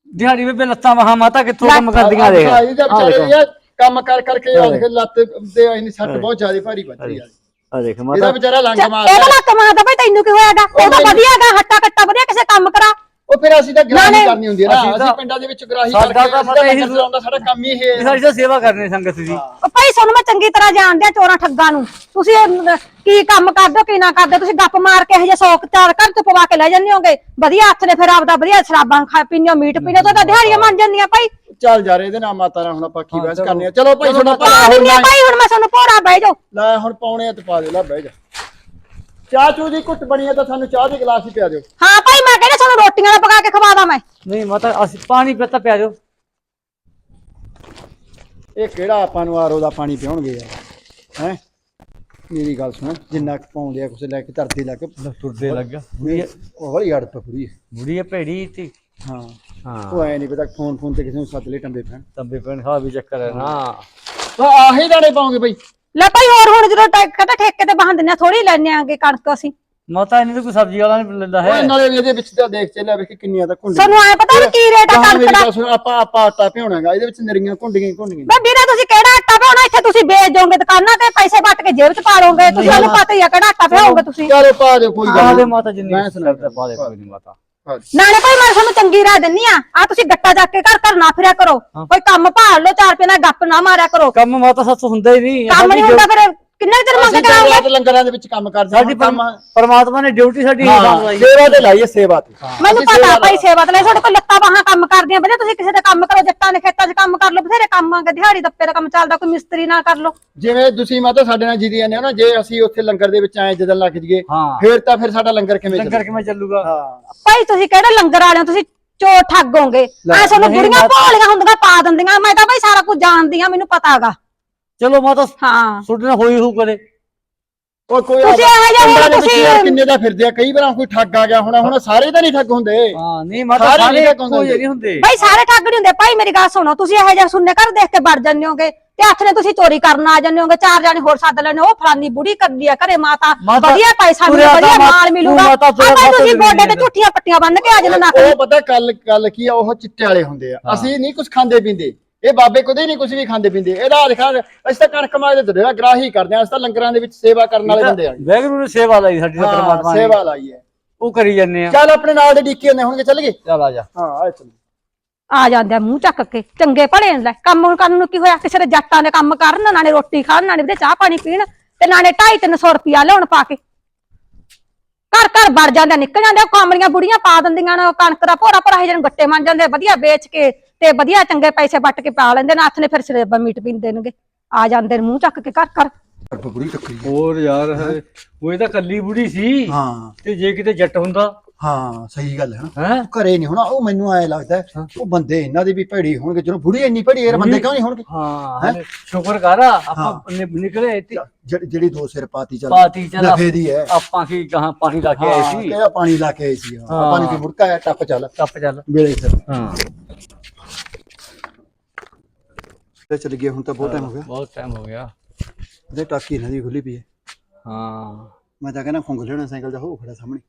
ਦਿਹਾੜੀ ਵਿੱਚ ਲੱਤਾਂ ਵਾਹਾਂ ਮਾਤਾ ਕਿੱਥੋਂ ਕੰਮ ਕਰਦੀਆਂ ਦੇਖ। ਭਾਈ ਯਾਰ ਕੰਮ ਕਰ ਕਰਕੇ ਆ ਦੇਖ ਲੱਤ ਤੇ ਇੰਨੀ ਸੱਟ ਬਹੁਤ ਜ਼ਿਆਦਾ ਭਾਰੀ ਵੱਜੀ ਆ। ਆ ਦੇਖ ਇਹਦਾ ਮਾਤਾ ਵਿਚਾਰਾ ਲੰਗ ਇਹਦਾ ਮਾਰਦਾ। ਲੱਤ ਮਾਰਦਾ ਭਾਈ ਤੈਨੂੰ ਕੀ ਹੋਇਆਗਾ ਉਹ ਤਾਂ ਵਧੀਆਗਾ ਹੱਟਾ ਕੱਟਾ ਵਧੀਆ ਕਿਸੇ ਕੰਮ ਕਰਾ। ਉਹ ਫਿਰ ਅਸੀਂ ਤਾਂ ਗ੍ਰਾਹੀ ਕਰਨੀ ਹੁੰਦੀ ਹੈ ਨਾ। ਅਸੀਂ ਪਿੰਡਾਂ ਦੇ ਵਿੱਚ ਗ੍ਰਾਹੀ ਸਾਡਾ ਕਰਕੇ ਤਾਂ ਪਤਾ ਇਹੀ ਸਾਡਾ ਕੰਮ ਹੀ ਇਹ ਹੈ। ਸਾਡੀ ਤਾਂ ਸੇਵਾ ਕਰਨੀ ਸੰਗਤ ਦੀ। ਉਹ ਭਾਈ ਤੁਹਾਨੂੰ ਮੈਂ ਚੰਗੀ ਤਰ੍ਹਾਂ ਜਾਣਦੇ ਆ ਚੋਰਾਂ ਠੱਗਾਂ ਨੂੰ। ਤੁਸੀਂ ਕੀ ਕੰਮ ਕਰਦੇ ਹੋ ਕੀ ਨਾ ਕਰਦੇ ਹੋ? ਤੁਸੀਂ ਗੱਪ ਮਾਰ ਕੇ ਇਹ ਜੇ ਸੌਕ ਚਾਰ ਘਰ ਤੋਂ ਪਵਾ ਕੇ ਲੈ ਜਾਂਦੇ ਹੋਗੇ। ਵਧੀਆ ਹੱਥ ਨੇ ਫਿਰ ਆਪਦਾ ਵਧੀਆ ਸ਼ਰਾਬਾਂ ਖਾ ਪੀਣੋ ਮੀਟ ਪੀਣੋ ਤਾਂ ਦਿਹਾੜੀਆਂ ਮੰਨ ਜਾਂਦੀਆਂ ਭਾਈ। ਚੱਲ ਜਾ ਰਹੇ ਇਹਦੇ ਨਾਲ ਮਾਤਾ ਨਾਲ ਹੁਣ ਆਪਾਂ ਕੀ ਬਹਿਸ। ਕਰਨੀ ਆ। ਚਲੋ ਭਾਈ ਤੁਹਾਡਾ ਪਾ ਭਲਾ ਹੋ ਦਿੰਦੀ ਆ ਭਾਈ ਹੁਣ ਮੈਂ ਤੁਹਾਨੂੰ ਭੋਰਾ ਬਹਿ ਜਾਓ ਲੈ ਹੁਣ ਪਾਉਣੇ ਆ ਤੇ ਪਾ ਦੇ ਲੈ ਬਹਿ ਜਾ। ਚਾਹ ਚੂ ਦੀ ਘੁੱਟ ਬਣੀ ਆ ਤਾਂ ਸਾਨੂੰ ਚਾਹ ਦੇ ਗਲਾਸ ਹੀ ਪਿਆ ਦਿਓ। ਹਾਂ ਭਾਈ ਮੈਂ ਤੁਹਾਨੂੰ ਰੋਟੀਆਂ ਦਾ ਪਕਾ ਕੇ ਖਵਾਦਾ ਮੈਂ। ਨਹੀਂ ਮਾਤਾ ਅਸੀਂ ਪਾਣੀ ਪੀਤਾ ਪਿਆ ਦਿਓ ਇਹ ਕਿਹੜਾ ਆਪਾਂ ਨੂੰ ਆਰੋ ਦਾ ਪਾਣੀ ਪਿਉਣਗੇ ਯਾਰ? ਹੈ? ਮੇਰੀ ਗੱਲ ਸੁਣ ਜਿੰਨਾ ਕੁ ਪਾਉਂਦੇ ਆ ਕੁਛ ਲੈ ਕੇ ਧਰਤੀ ਲੈ ਕੇ ਤੁਰਦੇ ਲੱਗ ਉਹ ਹੌਲੀ ਅੜ ਪਕੜੀ ਬੁੜੀ ਹੈ ਭੇੜੀ ਤੇ। ਹਾਂ। ਹਾਂ। ਉਹ ਐ ਨਹੀਂ ਪਤਾ ਫੋਨ ਫੋਨ ਤੇ ਕਿਸੇ ਨੂੰ ਸੱਦ ਲੈ ਟੰਬੇ ਪੈਣ। ਤੰਬੇ ਪੈਣ ਖਾ ਵੀ ਚੱਕਰ ਹੈ ਨਾ। ਤਾਂ ਆਹੀ ਦਾਣੇ ਪਾਉਂਗੇ ਬਈ। ਲੈ ਭਾਈ ਹੋਰ ਹੁਣ ਜਦੋਂ ਕਹਿੰਦਾ ਠੇਕੇ ਤੇ ਬਹਾਨ ਦਿੰਨੇ ਥੋੜੀ ਲੈਣੇ ਆਂਗੇ ਕਣਕ ਅਸੀਂ। ਮਾਤਾ ਇਹਨੇ ਤਾਂ ਕੋਈ ਸਬਜ਼ੀ ਵਾਲਾ ਨਹੀਂ ਲੈਂਦਾ ਓਏ ਹੈ ਨਾਲੇ ਵੀ ਇਹਦੇ ਵਿੱਚ ਤਾਂ ਦੇਖ ਚੱਲਿਆ ਵੇ ਕਿ ਕਿੰਨੀਆਂ ਤਾਂ ਕੁੰਡੀਆਂ। ਤੁਹਾਨੂੰ ਐ ਪਤਾ ਵੀ ਕੀ ਰੇਟ ਆ ਗਾਹਾਂ ਮੇਰੀ ਕਣਕ ਦਾ ਗੱਲ ਸੁਣ ਆਪਾਂ ਆਪਾਂ ਆਟਾ ਭਿਉਣਾਗਾ ਇਹਦੇ ਵਿੱਚ ਨਰੀਆਂ ਕੁੰਡੀਆਂ ਹੀ ਕੁੰਡੀਆਂ। ਬੇ ਵੀਰੇ ਤੁਸੀਂ ਕਿਹੜਾ ਆਟਾ ਭਿਉਣਾ? ਇੱਥੇ ਤੁਸੀਂ ਵੇਚ ਦੋਗੇ ਦੁਕਾਨਾਂ ਤੇ ਪੈਸੇ ਵੱਟ ਕੇ ਜੇਬ 'ਚ ਪਾ ਲਓਗੇ। ਤੁਸੀਂ ਉਹਨੂੰ ਪਤਾ ਹੀ ਆ ਕਿਹੜਾ ਆਟਾ ਭਿਉਗੇ ਤੁਸੀਂ। ਚਲੋ ਪਾ ਦਿਓ ਕੋਈ ਗੱਲ ਦੇ ਨੀ। ਮਾਤਾ ਜਿੰਨੀ ਮੈਂ ਸੁਣਾ ਕਰਦਾ ਪਾ ਦੇ ਕੋਈ ਨਹੀਂ ਮਾਤਾ। ਨਾਲੇ ਭਾਈ ਮੈਂ ਤੁਹਾਨੂੰ ਚੰਗੀ ਰਾਹ ਦਿੰਨੀ ਆ। ਆ ਤੁਸੀਂ ਗੱਟਾ ਚੱਕ ਕੇ ਘਰ ਘਰ ਨਾ ਫਿਰਿਆ ਕਰੋ। ਕੋਈ ਕੰਮ ਭਾਲ ਲਓ ਚਾਰ ਰੁਪਏ ਨਾਲ ਗੱਪ ਨਾ ਮਾਰਿਆ ਕਰੋ। ਕੰਮ ਮਾਤਾ ਸੱਚ ਹੁੰਦਾ ਹੀ ਨਹੀਂ। ਕੰਮ ਨਹੀਂ ਹੁੰਦਾ ਫਿਰ। ਕਿੰਨਾ ਕੁ ਚਿਰ ਮੰਗ ਅਸੀਂ ਕਰਾਂਗੇ? ਰਾਤ ਲੰਗਰਾਂ ਦੇ ਵਿੱਚ ਕੰਮ ਕਰਦੇ ਸਾਡੀ ਕੰਮ ਪਰਮਾਤਮਾ ਨੇ ਡਿਊਟੀ ਸਾਡੀ ਹਾਂ ਇਹ ਲਾਈ ਸੇਵਾ ਤੇ ਲਾਈਏ ਸੇਵਾ ਤੇ। ਮੈਨੂੰ ਅਸੀਂ ਪਤਾ ਸੇਵਾ ਭਾਈ ਸੇਵਾ ਤੇ ਲੈ ਤੁਹਾਡੇ ਕੋਲ ਲੱਤਾਂ ਬਾਹਾਂ ਕੰਮ ਕਰਦੀਆਂ ਵਧੀਆ ਤੁਸੀਂ ਕਿਸੇ ਦੇ ਕੰਮ ਕਰੋ ਜੱਟਾਂ ਦੇ ਖੇਤਾਂ 'ਚ ਕੰਮ ਕਰ ਲਓ ਬਥੇਰੇ ਕੰਮ ਆ ਦਿਹਾੜੀ ਦੱਪੇ ਦਾ ਕੰਮ ਚੱਲਦਾ ਕੋਈ ਮਿਸਤਰੀ ਨਾ ਕਰ ਲਓ। ਜਿਵੇਂ ਤੁਸੀਂ ਮਾਤਾ ਸਾਡੇ ਨਾਲ ਜਿੱਦੀ ਜਾਂਦੇ ਹੋ ਨਾ ਜੇ ਅਸੀਂ ਉੱਥੇ ਲੰਗਰ ਦੇ ਵਿੱਚ ਆਏ ਜਦੋਂ ਲੱਗ ਜੀਏ ਹਾਂ। ਫੇਰ ਤਾਂ ਫਿਰ ਸਾਡਾ ਲੰਗਰ ਕਿਵੇਂ ਲੰਗਰ ਚੱਲੇਗਾ? ਕਿਵੇਂ ਚੱਲੂਗਾ? ਹਾਂ। ਭਾਈ ਤੁਸੀਂ ਕਿਹੜੇ ਲੰਗਰ ਵਾਲਿਓ ਤੁਸੀਂ ਚੋਰ ਠੱਗ ਹੋਗੇ। ਸਾਨੂੰ ਨਹੀਂ, ਬੁੜੀਆਂ ਮੈਂ- ਭੋਲੀਆਂ ਹੁੰਦੀਆਂ ਪਾ ਦਿੰਦੀਆਂ। ਮੈਂ ਤਾਂ ਭਾਈ ਸਾਰਾ ਕੁਝ ਜਾਣਦੀ ਆ ਮੈਨੂੰ ਪਤਾ ਹੈਗਾ ਚਲੋ ਮਾਤਾ ਹਾਂ। ਸੁੱਟ ਨਾ ਹੋਈ ਹੋ ਕਰੇ ਉਹ ਕੋਈ ਤੁਸੀਂ ਇਹੋ ਜਿਹੇ ਪਿੰਡਾਂ ਦੇ ਵਿੱਚ ਤੁਸੀਂ- ਯਾਰ ਕਿੰਨੇ ਦਾ ਫਿਰਦੇ ਆ ਕਈ ਵਾਰ ਕੋਈ ਠੱਗ ਆ ਗਿਆ ਹੁਣ ਹੁਣ ਸਾਰੇ ਤਾਂ ਨਹੀਂ ਠੱਗ ਹੁੰਦੇ। ਹਾਂ ਨਹੀਂ ਮਾਤਾ ਸਾਰੇ ਸਾਰੇ ਨਹੀਂ ਕਹਿੰਦੇ। ਕੋਈ ਨਹੀਂ ਹੁੰਦੇ। ਭਾਈ ਸਾਰੇ ਠੱਗ ਨਹੀਂ ਹੁੰਦੇ। ਭਾਈ ਮੇਰੀ ਗੱਲ ਸੁਣੋ ਤੁਸੀਂ ਇਹੋ ਜਿਹਾ ਸੁਣਨੇ ਘਰ ਦੇਖ ਕੇ ਵੜ ਜਾਂਦੇ ਹੋਗੇ ਤੇ ਹੱਥ ਨੇ ਤੁਸੀਂ ਚੋਰੀ ਕਰਨ ਆ ਜਾਂਦੇ ਹੋਗੇ ਚਾਰ ਜਾਣੇ ਹੋਰ ਸੱਦ ਲੈਣੇ ਉਹ ਫਲਾਨੀ ਬੁੜੀ ਕਰਦੀ ਆ ਘਰੇ ਮਾਤਾ। ਮਾਤਾ, ਵਧੀਆ ਪੈਸਾ ਤੁਰਿਆ ਮਿਲੂ ਵਧੀਆ ਮਾ- ਮਾਲ ਮਿਲੂਗਾ। ਤੂੰ ਮਾਤਾ ਤੁਰਿਆ ਤੁਸੀਂ ਗੋਡੇ ਤੇ। ਝੂਠੀਆਂ ਪੱਟੀਆਂ ਬੰਨ ਕੇ ਆ ਜਾਂਦੇ ਨੱਕ ਉਹ ਪਤਾ ਕੱਲ ਕੱਲ ਕੀ ਆ ਉਹ ਚਿੱਟੇ ਵਾਲੇ ਹੁੰਦੇ ਆ। ਅਸੀਂ ਨਹੀਂ ਕੁਝ ਖਾਂਦੇ ਪੀਂਦੇ। ਇਹ ਬਾਬੇ ਕਦੇ ਨਹੀਂ ਕੁਝ ਵੀ ਖਾਂਦੇ ਪੀਂਦੇ। ਇਹਦਾ ਅਸੀਂ ਤਾਂ ਕਣਕ ਮਾਜ ਦੇ ਦੇਵਾ ਗ੍ਰਾਹੀ ਕਰਦੇ ਆ ਅਸੀਂ ਤਾਂ ਲੰਗਰਾਂ ਦੇ ਵਿੱਚ ਸੇਵਾ ਕਰਨ ਵਾਲੇ ਬੰਦੇ ਆ ਵੈਗਰੂ ਨੇ ਸੇਵਾ ਲਈ ਸਾਡੀ ਤਾਂ ਪਰਮਾਤਮਾ ਨੇ। ਸੇਵਾ ਲਾਈ ਹੈ। ਉਹ ਕਰੀ ਜੰਨੇ ਆ। ਚੱਲ ਆਪਣੇ ਨਾਲ ਦੇ ਡਿੱਕੀ ਹੁੰਦੇ ਹੋਣਗੇ ਚੱਲ ਗਏ? ਚੱਲ ਆ ਜਾ। ਹਾਂ ਆ ਚੱਲ। ਆ ਜਾਂਦੇ ਮੂੰਹ ਚੱਕ ਕੇ ਚੰਗੇ ਭਲੇ ਲੈ ਕੰਮ ਹੁਣ ਕਰਨ ਨੂੰ ਕੀ ਹੋਇਆ? ਕਿਸੇ ਦੇ ਜੱਟਾਂ ਦੇ ਕੰਮ ਕਰਨ ਨਾਲੇ ਰੋਟੀ ਖਾਣ ਨਾਲੇ ਉਹਦੇ ਚਾਹ ਪਾਣੀ ਪੀਣ ਤੇ ਨਾਲੇ 2.5 300 ਰੁਪਿਆ ਲਿਆਉਣ ਪਾ ਕੇ। ਘਰ ਘਰ ਵੜ ਜਾਂਦੇ ਨਿਕਲ ਜਾਂਦੇ ਉਹ ਕਾਮੜੀਆਂ ਬੁੜੀਆਂ ਪਾ ਦਿੰਦੀਆਂ ਨੇ ਉਹ ਕਣਕ ਦਾ ਭੋਰਾ ਭਰਾ ਜਨ ਗੱਟੇ ਮੰਨ ਜਾਂਦੇ ਵਧੀਆ ਵੇਚ ਕੇ ਤੇ ਵਧੀਆ ਚੰਗੇ ਪੈਸੇ ਵੱਟ ਕੇ ਪਾ ਲੈਂਦੇ ਨੇ ਹੱਥ ਨੇ ਫਿਰ ਸਰੇਬਾ ਮੀਟ ਪੀਂਦੇ ਦੇਣਗੇ। ਆ ਜਾਂਦੇ ਨੇ ਮੂੰਹ ਚੱਕ ਕੇ ਘਰ ਘਰ। ਬੁੜੀ ਟੱਕਰੀ ਹੋਰ ਯਾਰ ਉਹ ਇਹ ਤਾਂ ਕੱਲੀ ਬੁੜੀ ਸੀ। ਹਾਂ। ਤੇ ਜੇ ਕਿਤੇ ਜੱਟ ਹੁੰਦਾ। ਹਾਂ ਸਹੀ ਗੱਲ ਹੈ ਨਾ। ਹੈ? ਘਰੇ ਨਹੀਂ ਹੋਣਾ ਉਹ ਮੈਨੂੰ ਐ ਲੱਗਦਾ ਹੈ, ਉਹ ਬੰਦੇ ਇਹਨਾਂ ਦੇ ਵੀ ਭੈੜੀ ਹੋਣਗੇ ਚਲੋ ਬੁੜੀ ਇੰਨੀ ਭੈੜੀ ਯਾਰ ਬੰਦੇ ਕਿਉਂ ਨਹੀਂ ਹੋਣਗੇ? ਹਾਂ ਹਲੇ ਸ਼ੁਕਰ ਕਰ ਆਪਾਂ ਨਿ- ਨਿਕਲੇ ਤੇ ਜਿਹੜੀ ਜਿਹੜੀ ਦੋ ਸਿਰ ਪਾਤੀ ਚੱਲ ਪਾਤੀ ਚੱਲ ਨਫੇ ਦੀ ਹੈ। ਆਪਾਂ ਕੀ ਕਹਾਂ ਪਾਣੀ ਲਾ ਕੇ ਆਏ ਹਾਂ ਸੀ। ਕਿਹੜਾ ਪਾਣੀ ਲਾ ਕੇ ਆਏ ਸੀ ਹਾਂ। ਆਪਾਂ ਨੂੰ ਕੀ ਮੁੜਕਾ ਹੈ ਟੱਪ ਚੱਲ। ਟੱਪ ਚੱਲ। ਵੇਲੇ ਸਿਰ। ਹਾਂ। ਤੇ ਚੱਲ ਗਏ ਹੁਣ ਤਾਂ ਬਹੁਤ ਟਾਈਮ ਹੋ ਗਿਆ। ਬਹੁਤ ਟਾਈਮ ਹੋ ਗਿਆ। ਉਹਦੇ ਟਾਕੀ ਇਹਨਾਂ ਦੀ ਖੁੱਲੀ ਪਈ ਹੈ। ਹਾਂ। ਮੈਂ ਤਾਂ ਕਹਿੰਦਾ ਖੁੰਗ ਲੈਣਾ ਸਾਈਕਲ ਦਾ ਹੋ ਖੜਾ ਸਾਹਮਣੇ।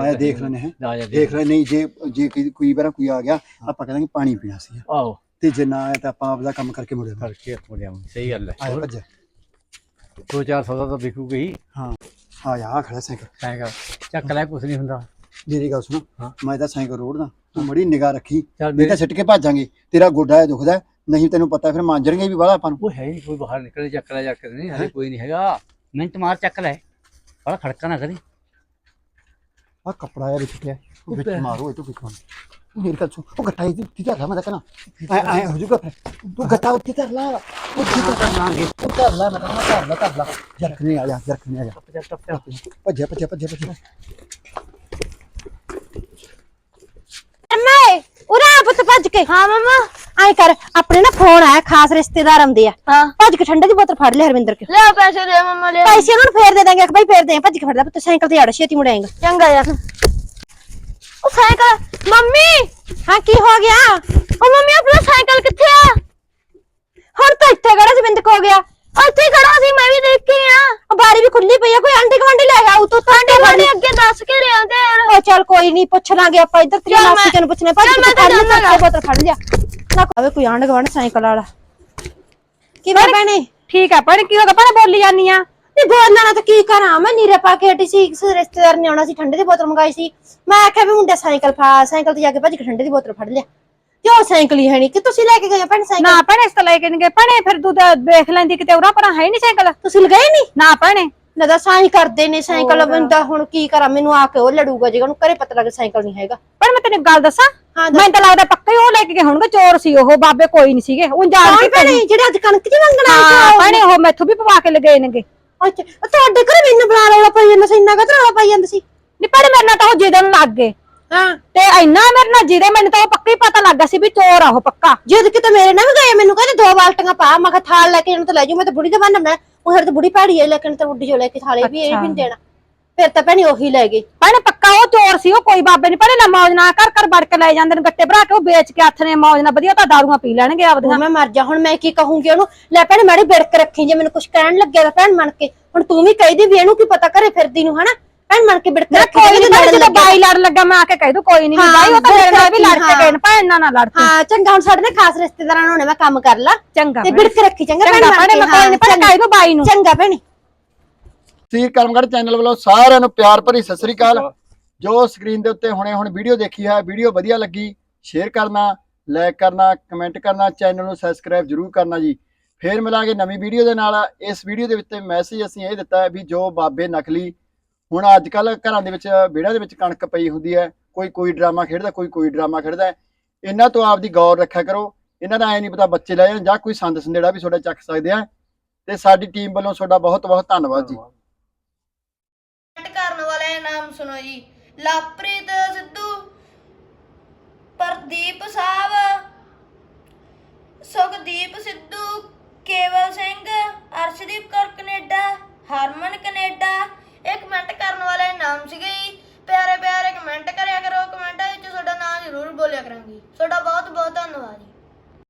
ਆਇਆ ਦੇਖ ਲੈਣੇ ਹੈ। ਜਾ ਦੇਖ ਲੈ ਨਹੀਂ ਜੇ ਜੇ ਕੋਈ- ਕੋਈ ਵਾਰ ਕੋਈ ਆ ਗਿਆ ਆਪਾਂ ਕਹਿੰਦੇ ਪਾਣੀ ਪੀਣਾ ਸੀ। ਆਓ ਤੇ ਜੇ ਨਾ ਆਇਆ ਤਾਂ ਆਪਾਂ ਆਪਦਾ ਕੰਮ ਕਰਕੇ ਮੁੜੇ ਕਰਕੇ ਮੁੜਿਆ ਸਹੀ ਗੱਲ ਹੈ। ਆਇਆ ਭੱਜ ਦੋ ਚਾਰ ਸੌ ਦਾ ਤਾਂ ਹੀ ਹਾਂ। ਆ ਖੜਾ ਸਾਈਕਲ। ਸਾਈਕਲ। ਚੱਕ ਲੈ ਕੁਛ ਨਹੀਂ ਹੁੰਦਾ। ਮੇਰੀ ਗੱਲ ਸੁਣ। ਹਾਂ। ਮੈਂ ਤਾਂ ਸਾਈਕਲ ਰੋੜਦਾ। ਤੂੰ ਮੜੀ ਨਿਗਾਹ ਰੱਖੀ। ਚੱਲ ਨਹੀਂ ਮੇਰੇ ਤਾਂ ਸਿੱਟ ਕੇ ਭੱਜਾਂਗੇ ਤੇਰਾ ਗੋਡਾ ਹੈ ਦੁਖਦਾ ਹੈ, ਨਹੀਂ ਤੈਨੂੰ ਪਤਾ ਫਿਰ ਮਾਂਜਣਗੇ ਵੀ ਵਾਲਾ ਆਪਾਂ ਨੂੰ। ਉਹ ਹੈ ਹੀ ਕੋਈ ਬਾਹਰ ਨਿਕਲੇ ਚੱਕ ਲੈ ਚੱਕ ਨਹੀਂ ਹਲੇ ਕੋਈ ਨਹੀਂ ਹੈਗਾ। ਮਿੰਟ ਮਾਰ ਚੱਕ ਲੈ। ਬੜਾ ਖੜਕਾ ਨਾ ਕਰੀ। ਆ ਕਪੜਾ ਆ ਵਿੱਚ ਪਿਆ ਉਹ ਵਿੱਚ ਮਾਰੋ ਇਹ ਤੋਂ ਵਿੱਚ ਮਾਰੋ ਉਹ ਮੇਰੇ ਕੋਲ ਉਹ ਗੱਟਾ ਇਹ ਧਰ ਲਾ ਮੈਂ ਤਾਂ ਕਹਣਾ ਐ ਐ ਹੋ ਜੂਗਾ ਫਿਰ। ਤੂੰ ਗੱਟਾ ਉੱਥੇ ਧਰ ਲਾ। ਉੱਥੇ ਧਰ ਲਾਂਗੇ ਤੂੰ ਧਰ ਲਾ ਮੈਂ ਤਾਂ ਧਰ ਲਾ ਧਰ ਲਾ। ਜਰਖਨੇ ਆ ਜਾ ਜਰਖਨੇ ਆ ਜਾ ਟੱਪ ਜਾ ਟੱਪ ਜਾ। ਭੱਜਿਆ ਭੱਜਿਆ ਭੱਜਿਆ ਭੱਜਿਆ। ਅੰਮਾ ਉਰਾ ਪੁੱਤ ਭੱਜ ਕੇ। ਹਾਂ ਮਮਾ। ਆਏ ਕਰ ਆਪਣੇ ਨਾ ਫੋਨ ਆਇਆ ਖਾਸ ਰਿਸ਼ਤੇਦਾਰ ਆਉਂਦੇ ਆ। ਹਾਂ। ਭੱਜ ਕੇ ਠੰਡੇ ਦੀ ਬੋਤਲ ਫੜ ਲੈ ਹਰਵਿੰਦਰ ਕੇ ਲੈ ਪੈਸੇ ਦੇ ਮਮਾ ਲੈ ਪੈਸੇ ਉਹਨਾਂ ਨੂੰ ਫੇਰ ਦੇ ਦਾਂਗੇ ਭਾਈ ਫੇਰ ਦੇ ਭੱਜ ਕੇ ਫੜ ਲੈ ਪੁੱਤ ਸਾਈਕਲ ਤੇ ਆੜ ਛੇਤੀ ਮੁੜਾਏਗਾ ਚੰਗਾ ਯਾਰ। ਉਹ ਸਾਈਕਲ ਮੰਮੀ! ਹਾਂ ਕੀ ਹੋ ਗਿਆ? ਉਹ ਮੰਮੀ ਆਪਣਾ ਸਾਈਕਲ ਕਿੱਥੇ ਆ? ਹੁਣ ਤਾਂ ਇੱਥੇ ਕਿਹੜਾ ਜਵਿੰਦ ਕੋ ਗਿਆ। ਉੱਥੇ ਖੜਾ ਸੀ ਮੈਂ ਵੀ ਦੇਖ ਕੇ ਆ ਉਹ ਬਾਰੀ ਵੀ ਖੁੱਲੀ ਪਈ ਆ ਕੋਈ ਆਂਟੀ ਗਵੰਡੀ ਲੈ ਗਿਆ ਉਹ ਤੋਂ ਤਾਂ ਤੁਹਾਡੇ ਅੱਗੇ ਦੱਸ ਕੇ ਰਿਆਂ ਤੇ ਉਹ ਚੱਲ ਕੋਈ ਨਹੀਂ ਪੁੱਛ ਲਾਂਗੇ ਆਪਾਂ ਇੱਧਰ ਤੇਰੀ ਮਾਸੀ ਤੈਨੂੰ ਪੁੱਛਣੇ ਭੱਜ ਚੱਲ ਕੇ ਮੈਂ ਤਾਂ ਫੜ ਲੈ ਜਾਣਾ ਚੱਲ ਬੋਤਲ ਫੜ ਲਿਆ। ਨਾ ਕੋਈ ਕੋਈ ਆਂਢ ਗਵੰਡ ਸਾਈਕਲ ਵਾਲਾ। ਕਿਵੇਂ ਭੈਣੇ ਠੀਕ ਆ ਭੈਣੇ ਕੀ ਹੋ ਗਿਆ? ਭੈਣੇ ਬੋਲੀ ਜਾਨੀ ਆ। ਨਹੀਂ ਬੋਲਣਾ ਤਾਂ ਕੀ ਕਰਾਂ? ਮੈਂ ਨੀਰੇ ਪਾ ਕੇ ਹਟੀ ਸੀ ਕਿਸੇ ਰਿਸ਼ਤੇਦਾਰ ਨੇ ਆਉਣਾ ਸੀ ਠੰਡੇ ਦੀ ਬੋਤਲ ਮੰਗਾਈ ਸੀ। ਮੈਂ ਆਖਿਆ ਵੀ ਮੁੰਡਾ ਸਾਈਕਲ ਫਾ ਸਾਈਕਲ ਤੇ ਜਾ ਕੇ ਭੱਜ ਕੇ ਠੰਡੇ ਦੀ ਬੋਤਲ ਫੜ ਲਿਆ। ਤੇ ਉਹ ਸਾਈਕਲ ਹੀ ਹੈ ਨਹੀਂ। ਕਿ ਤੁਸੀਂ ਲੈ ਕੇ ਗਏ ਭੈਣੇ ਸਾਈਕਲ? ਨਾ ਭੈਣੇ ਇਸ ਤਾਂ ਲੈ ਕੇ ਨਹੀਂ ਗਏ। ਭੈਣੇ ਫਿਰ ਤੂੰ ਤਾਂ ਦੇਖ ਲੈਂਦੀ ਕਿਤੇ ਉਰਾ ਪਰਾਂ ਹੈ ਨਹੀਂ ਸਾਈਕਲ। ਤੁਸੀਂ ਲਗਾਏ ਨਹੀਂ? ਨਾ ਭੈਣੇ। ਨਾ ਤਾਂ ਸਾਈ ਕਰਦੇ ਨੇ ਸਾਈਕਲ। ਬੰਦਾ ਹੁਣ ਕੀ ਕਰਾਂ? ਮੈਨੂੰ ਆ ਕੇ ਉਹ ਲੜੂਗਾ ਜੇ ਉਹਨੂੰ ਘਰੇ ਪਤਾ ਲੱਗੇ ਸਾਈਕਲ ਨਹੀਂ ਹੈਗਾ। ਪਰ ਮੈਂ ਤੈਨੂੰ ਗੱਲ ਦੱਸਾਂ? ਹਾਂ, ਦੱਸ। ਮੈਨੂੰ ਤਾਂ ਲੱਗਦਾ ਪੱਕਾ ਹੀ ਉਹ ਲੈ ਕੇ ਗਏ ਹੋਣਗੇ ਚੋਰ ਸੀ ਉਹ ਬਾਬੇ ਕੋਈ ਨਹੀਂ ਸੀਗੇ। ਉਹ ਜਾਣ ਕੌਣ ਕੇ ਭੈਣੇ? ਜਿਹੜੇ ਅੱਜ ਕਣਕ ਦੀ ਮੰਗਣਾ ਹਾਂ ਉਹ? ਭੈਣੇ ਉਹ ਮੈਥੋਂ ਵੀ ਪਵਾ ਕੇ ਲਗਾਏ ਨੇਗੇ। ਅੱਛਾ ਉਹ ਤੁਹਾਡੇ ਘਰੇ ਮੈਨੂੰ ਬੁਲਾ ਰੌਲਾ ਪਾਈ ਜਾਂਦਾ ਸੀ ਇੰਨਾ ਕਾ ਰੌਲਾ ਪਾਈ ਜਾਂਦਾ ਸੀ? ਨੀ ਭੈਣੇ ਮੇਰੇ ਨਾਲ ਤਾਂ ਉਹ ਜਿੱਦਣ ਲੱਗ ਗਏ। ਹਾਂ। ਤੇ ਇੰਨਾ ਮੇਰੇ ਨਾਲ ਜਿਹਦੇ ਮੈਨੂੰ ਤਾਂ ਉਹ ਪੱਕਾ ਹੀ ਪਤਾ ਲੱਗਾ ਸੀ ਵੀ ਚੋਰ ਆ ਉਹ ਪੱਕਾ। ਜਦ ਕਿਤੇ ਮੇਰੇ ਨਾਲ ਵੀ ਗਏ ਮੈਨੂੰ ਕਹਿੰਦੇ ਦੋ ਬਾਲਟੀਆਂ ਪਾ ਮੈਂ ਕਿਹਾ ਥਾਲ ਲੈ ਕੇ ਇਹਨੂੰ ਤਾਂ ਲੈ ਜੂ ਮੈਂ ਤਾਂ ਬੁੜੀ ਦਾ ਬੰਨ ਮੈਂ ਉਹ ਹਰ ਤਾਂ ਬੁੜੀ ਪਾੜੀ ਹੈ ਲੇਕਿਨ ਤਾਂ ਬੁੱਢੀ ਜੋ ਲੈ ਕੇ ਥਾਲੇ ਵੀ ਇਹ ਵੀ ਨੀ ਦੇਣਾ। ਫਿਰ ਤਾਂ ਭੈਣੀ ਉਹੀ ਲੈ ਗਈ। ਭੈਣੇ ਪੱਕਾ ਉਹ ਚੋਰ ਸੀ ਉਹ ਕੋਈ ਬਾਬੇ ਨਹੀਂ ਭੈਣੇ ਨਾ ਮੌਜ ਨਾ ਕਰ ਕਰ ਵੜ ਕੇ ਲੈ ਜਾਂਦੇ ਨੇ ਗੱਟੇ ਭਰਾ ਕੇ ਉਹ ਵੇਚ ਕੇ ਹੱਥ ਨੇ ਮੌਜ ਨਾਲ ਵਧੀਆ ਤਾਂ ਦਾਰੂਆਂ ਪੀ ਲੈਣਗੇ ਆਪਦੀਆਂ ਮੈਂ ਮਰ ਜਾ ਹੁਣ ਮੈਂ ਕੀ ਕਹੂੰਗੀ ਉਹਨੂੰ? ਲੈ ਭੈਣੇ ਮਾੜੀ ਬਿੜਕ ਰੱਖੀ ਜੇ ਮੈਨੂੰ ਕੁਝ ਕਹਿਣ ਲੱਗਿਆ ਤਾਂ ਭੈਣ ਮੰਨ ਕੇ। ਹੁਣ ਤੂੰ ਵੀ ਕਹਿਦੀ ਵੀ ਇਹਨੂੰ ਕੀ ਪਤਾ ਘਰੇ ਫਿਰਦੀ ਨੂੰ ਹਨਾ? ਭੈਣ ਮੰਨ ਕੇ ਬਿੜਕ ਰੱਖੀ ਕੋਈ ਨਹੀਂ ਲੜਨ ਜਦੋਂ। ਬਾਈ ਲੜ ਲੱਗਾ ਮੈਂ ਆ ਕੇ ਕਹਿ ਦੂ ਕੋਈ ਨਹੀਂ ਹਾਂ, ਬਾਈ ਉਹ ਤਾਂ ਮੇਰੇ ਨਾਲ ਵੀ ਲੜ ਕੇ ਹਾਂ। ਗਏ ਨੇ ਭੈਣ ਨਾਲ ਨਾ ਲੜ ਹਾਂ ਚੰਗਾ ਹੁਣ ਸਾਡੇ ਨਾਲ ਖਾਸ ਰਿਸ਼ਤੇਦਾਰਾਂ ਨੂੰ ਹੋਣੇ ਮੈਂ ਕੰਮ ਕਰ ਲਾ। ਚੰਗਾ ਤੇ। ਬਿੜਕ ਰੱਖੀ ਚੰਗਾ ਭੈਣ ਚੰਗਾ ਭੈਣੇ ਕੇ ਕੋਈ ਨਹੀਂ ਭੈਣੇ ਬਾਈ ਨੂੰ। ਚੰਗਾ ਭੈਣੇ। ਤੀਰ ਕਰਮਗੜ ਚੈਨਲ ਵੱਲੋਂ ਸਾਰਿਆਂ ਨੂੰ ਪਿਆਰ ਭਰੀ ਸਤਿ ਸ੍ਰੀ ਅਕਾਲ। ਜੋ ਸਕਰੀਨ ਦੇ ਉੱਤੇ ਹੁਣੇ ਹੁਣ ਵੀਡੀਓ ਦੇਖੀ ਹੈ ਵੀਡੀਓ ਵਧੀਆ ਲੱਗੀ ਸ਼ੇਅਰ ਕਰਨਾ ਲਾਈਕ ਕਰਨਾ ਕਮੈਂਟ ਕਰਨਾ ਚੈਨਲ ਨੂੰ ਸਬਸਕ੍ਰਾਈਬ ਜਰੂਰ ਕਰਨਾ ਜੀ। ਫੇਰ ਮਿਲਾਂਗੇ ਨਵੀਂ ਵੀਡੀਓ ਦੇ ਨਾਲ। ਇਸ ਵੀਡੀਓ ਦੇ ਵਿੱਚ ਮੈਸੇਜ ਅਸੀਂ ਇਹ ਦਿੱਤਾ ਹੈ ਵੀ ਜੋ ਬਾਬੇ ਨਕਲੀ ਹੁਣ ਅੱਜ ਕੱਲ ਘਰਾਂ ਦੇ ਵਿੱਚ ਵਿਹੜਿਆਂ ਦੇ ਵਿੱਚ ਕਣਕ ਪਈ ਹੁੰਦੀ ਹੈ ਕੋਈ ਕੋਈ ਡਰਾਮਾ ਖੇਡਦਾ ਕੋਈ ਕੋਈ ਡਰਾਮਾ ਖੇਡਦਾ। ਇਹਨਾਂ ਤੋਂ ਆਪਦੀ ਗੌਰ ਰੱਖਿਆ ਕਰੋ। ਇਹਨਾਂ ਦਾ ਐ ਨਹੀਂ ਪਤਾ ਬੱਚੇ ਲੈ ਜਾਣ ਜਾਂ ਕੋਈ ਸੰਦ ਸੰਦੇੜਾ ਵੀ ਤੁਹਾਡਾ ਚੱਕ ਸਕਦੇ ਆ। ਤੇ ਸਾਡੀ ਟੀਮ ਵੱਲੋਂ ਤੁਹਾਡਾ ਬਹੁਤ ਬਹੁਤ ਧੰਨਵਾਦ ਜੀ। ਜੀ। ਲਾਪ੍ਰੀਤ ਸਿੱਧੂ, ਪ੍ਰਦੀਪ ਸਾਹਿਬ ਸੁਖਦੀਪ ਸਿੱਧੂ, ਕੇਵਲ ਸਿੰਘ, ਅਰਸ਼ਦੀਪ ਕੌਰ ਕੈਨੇਡਾ, ਹਰਮਨ ਕੈਨੇਡਾ। ਇਹ ਕਮੈਂਟ ਕਰਨ ਵਾਲੇ ਨਾਮ ਸੀਗੇ ਜੀ। ਪਿਆਰੇ ਪਿਆਰੇ ਕਮੈਂਟ ਕਰਿਆ ਕਰੋ। ਕਮੈਂਟਾਂ ਵਿੱਚ ਤੁਹਾਡਾ ਨਾਮ ਜ਼ਰੂਰ ਬੋਲਿਆ ਕਰਾਂਗੀ। ਤੁਹਾਡਾ ਬਹੁਤ ਬਹੁਤ ਧੰਨਵਾਦ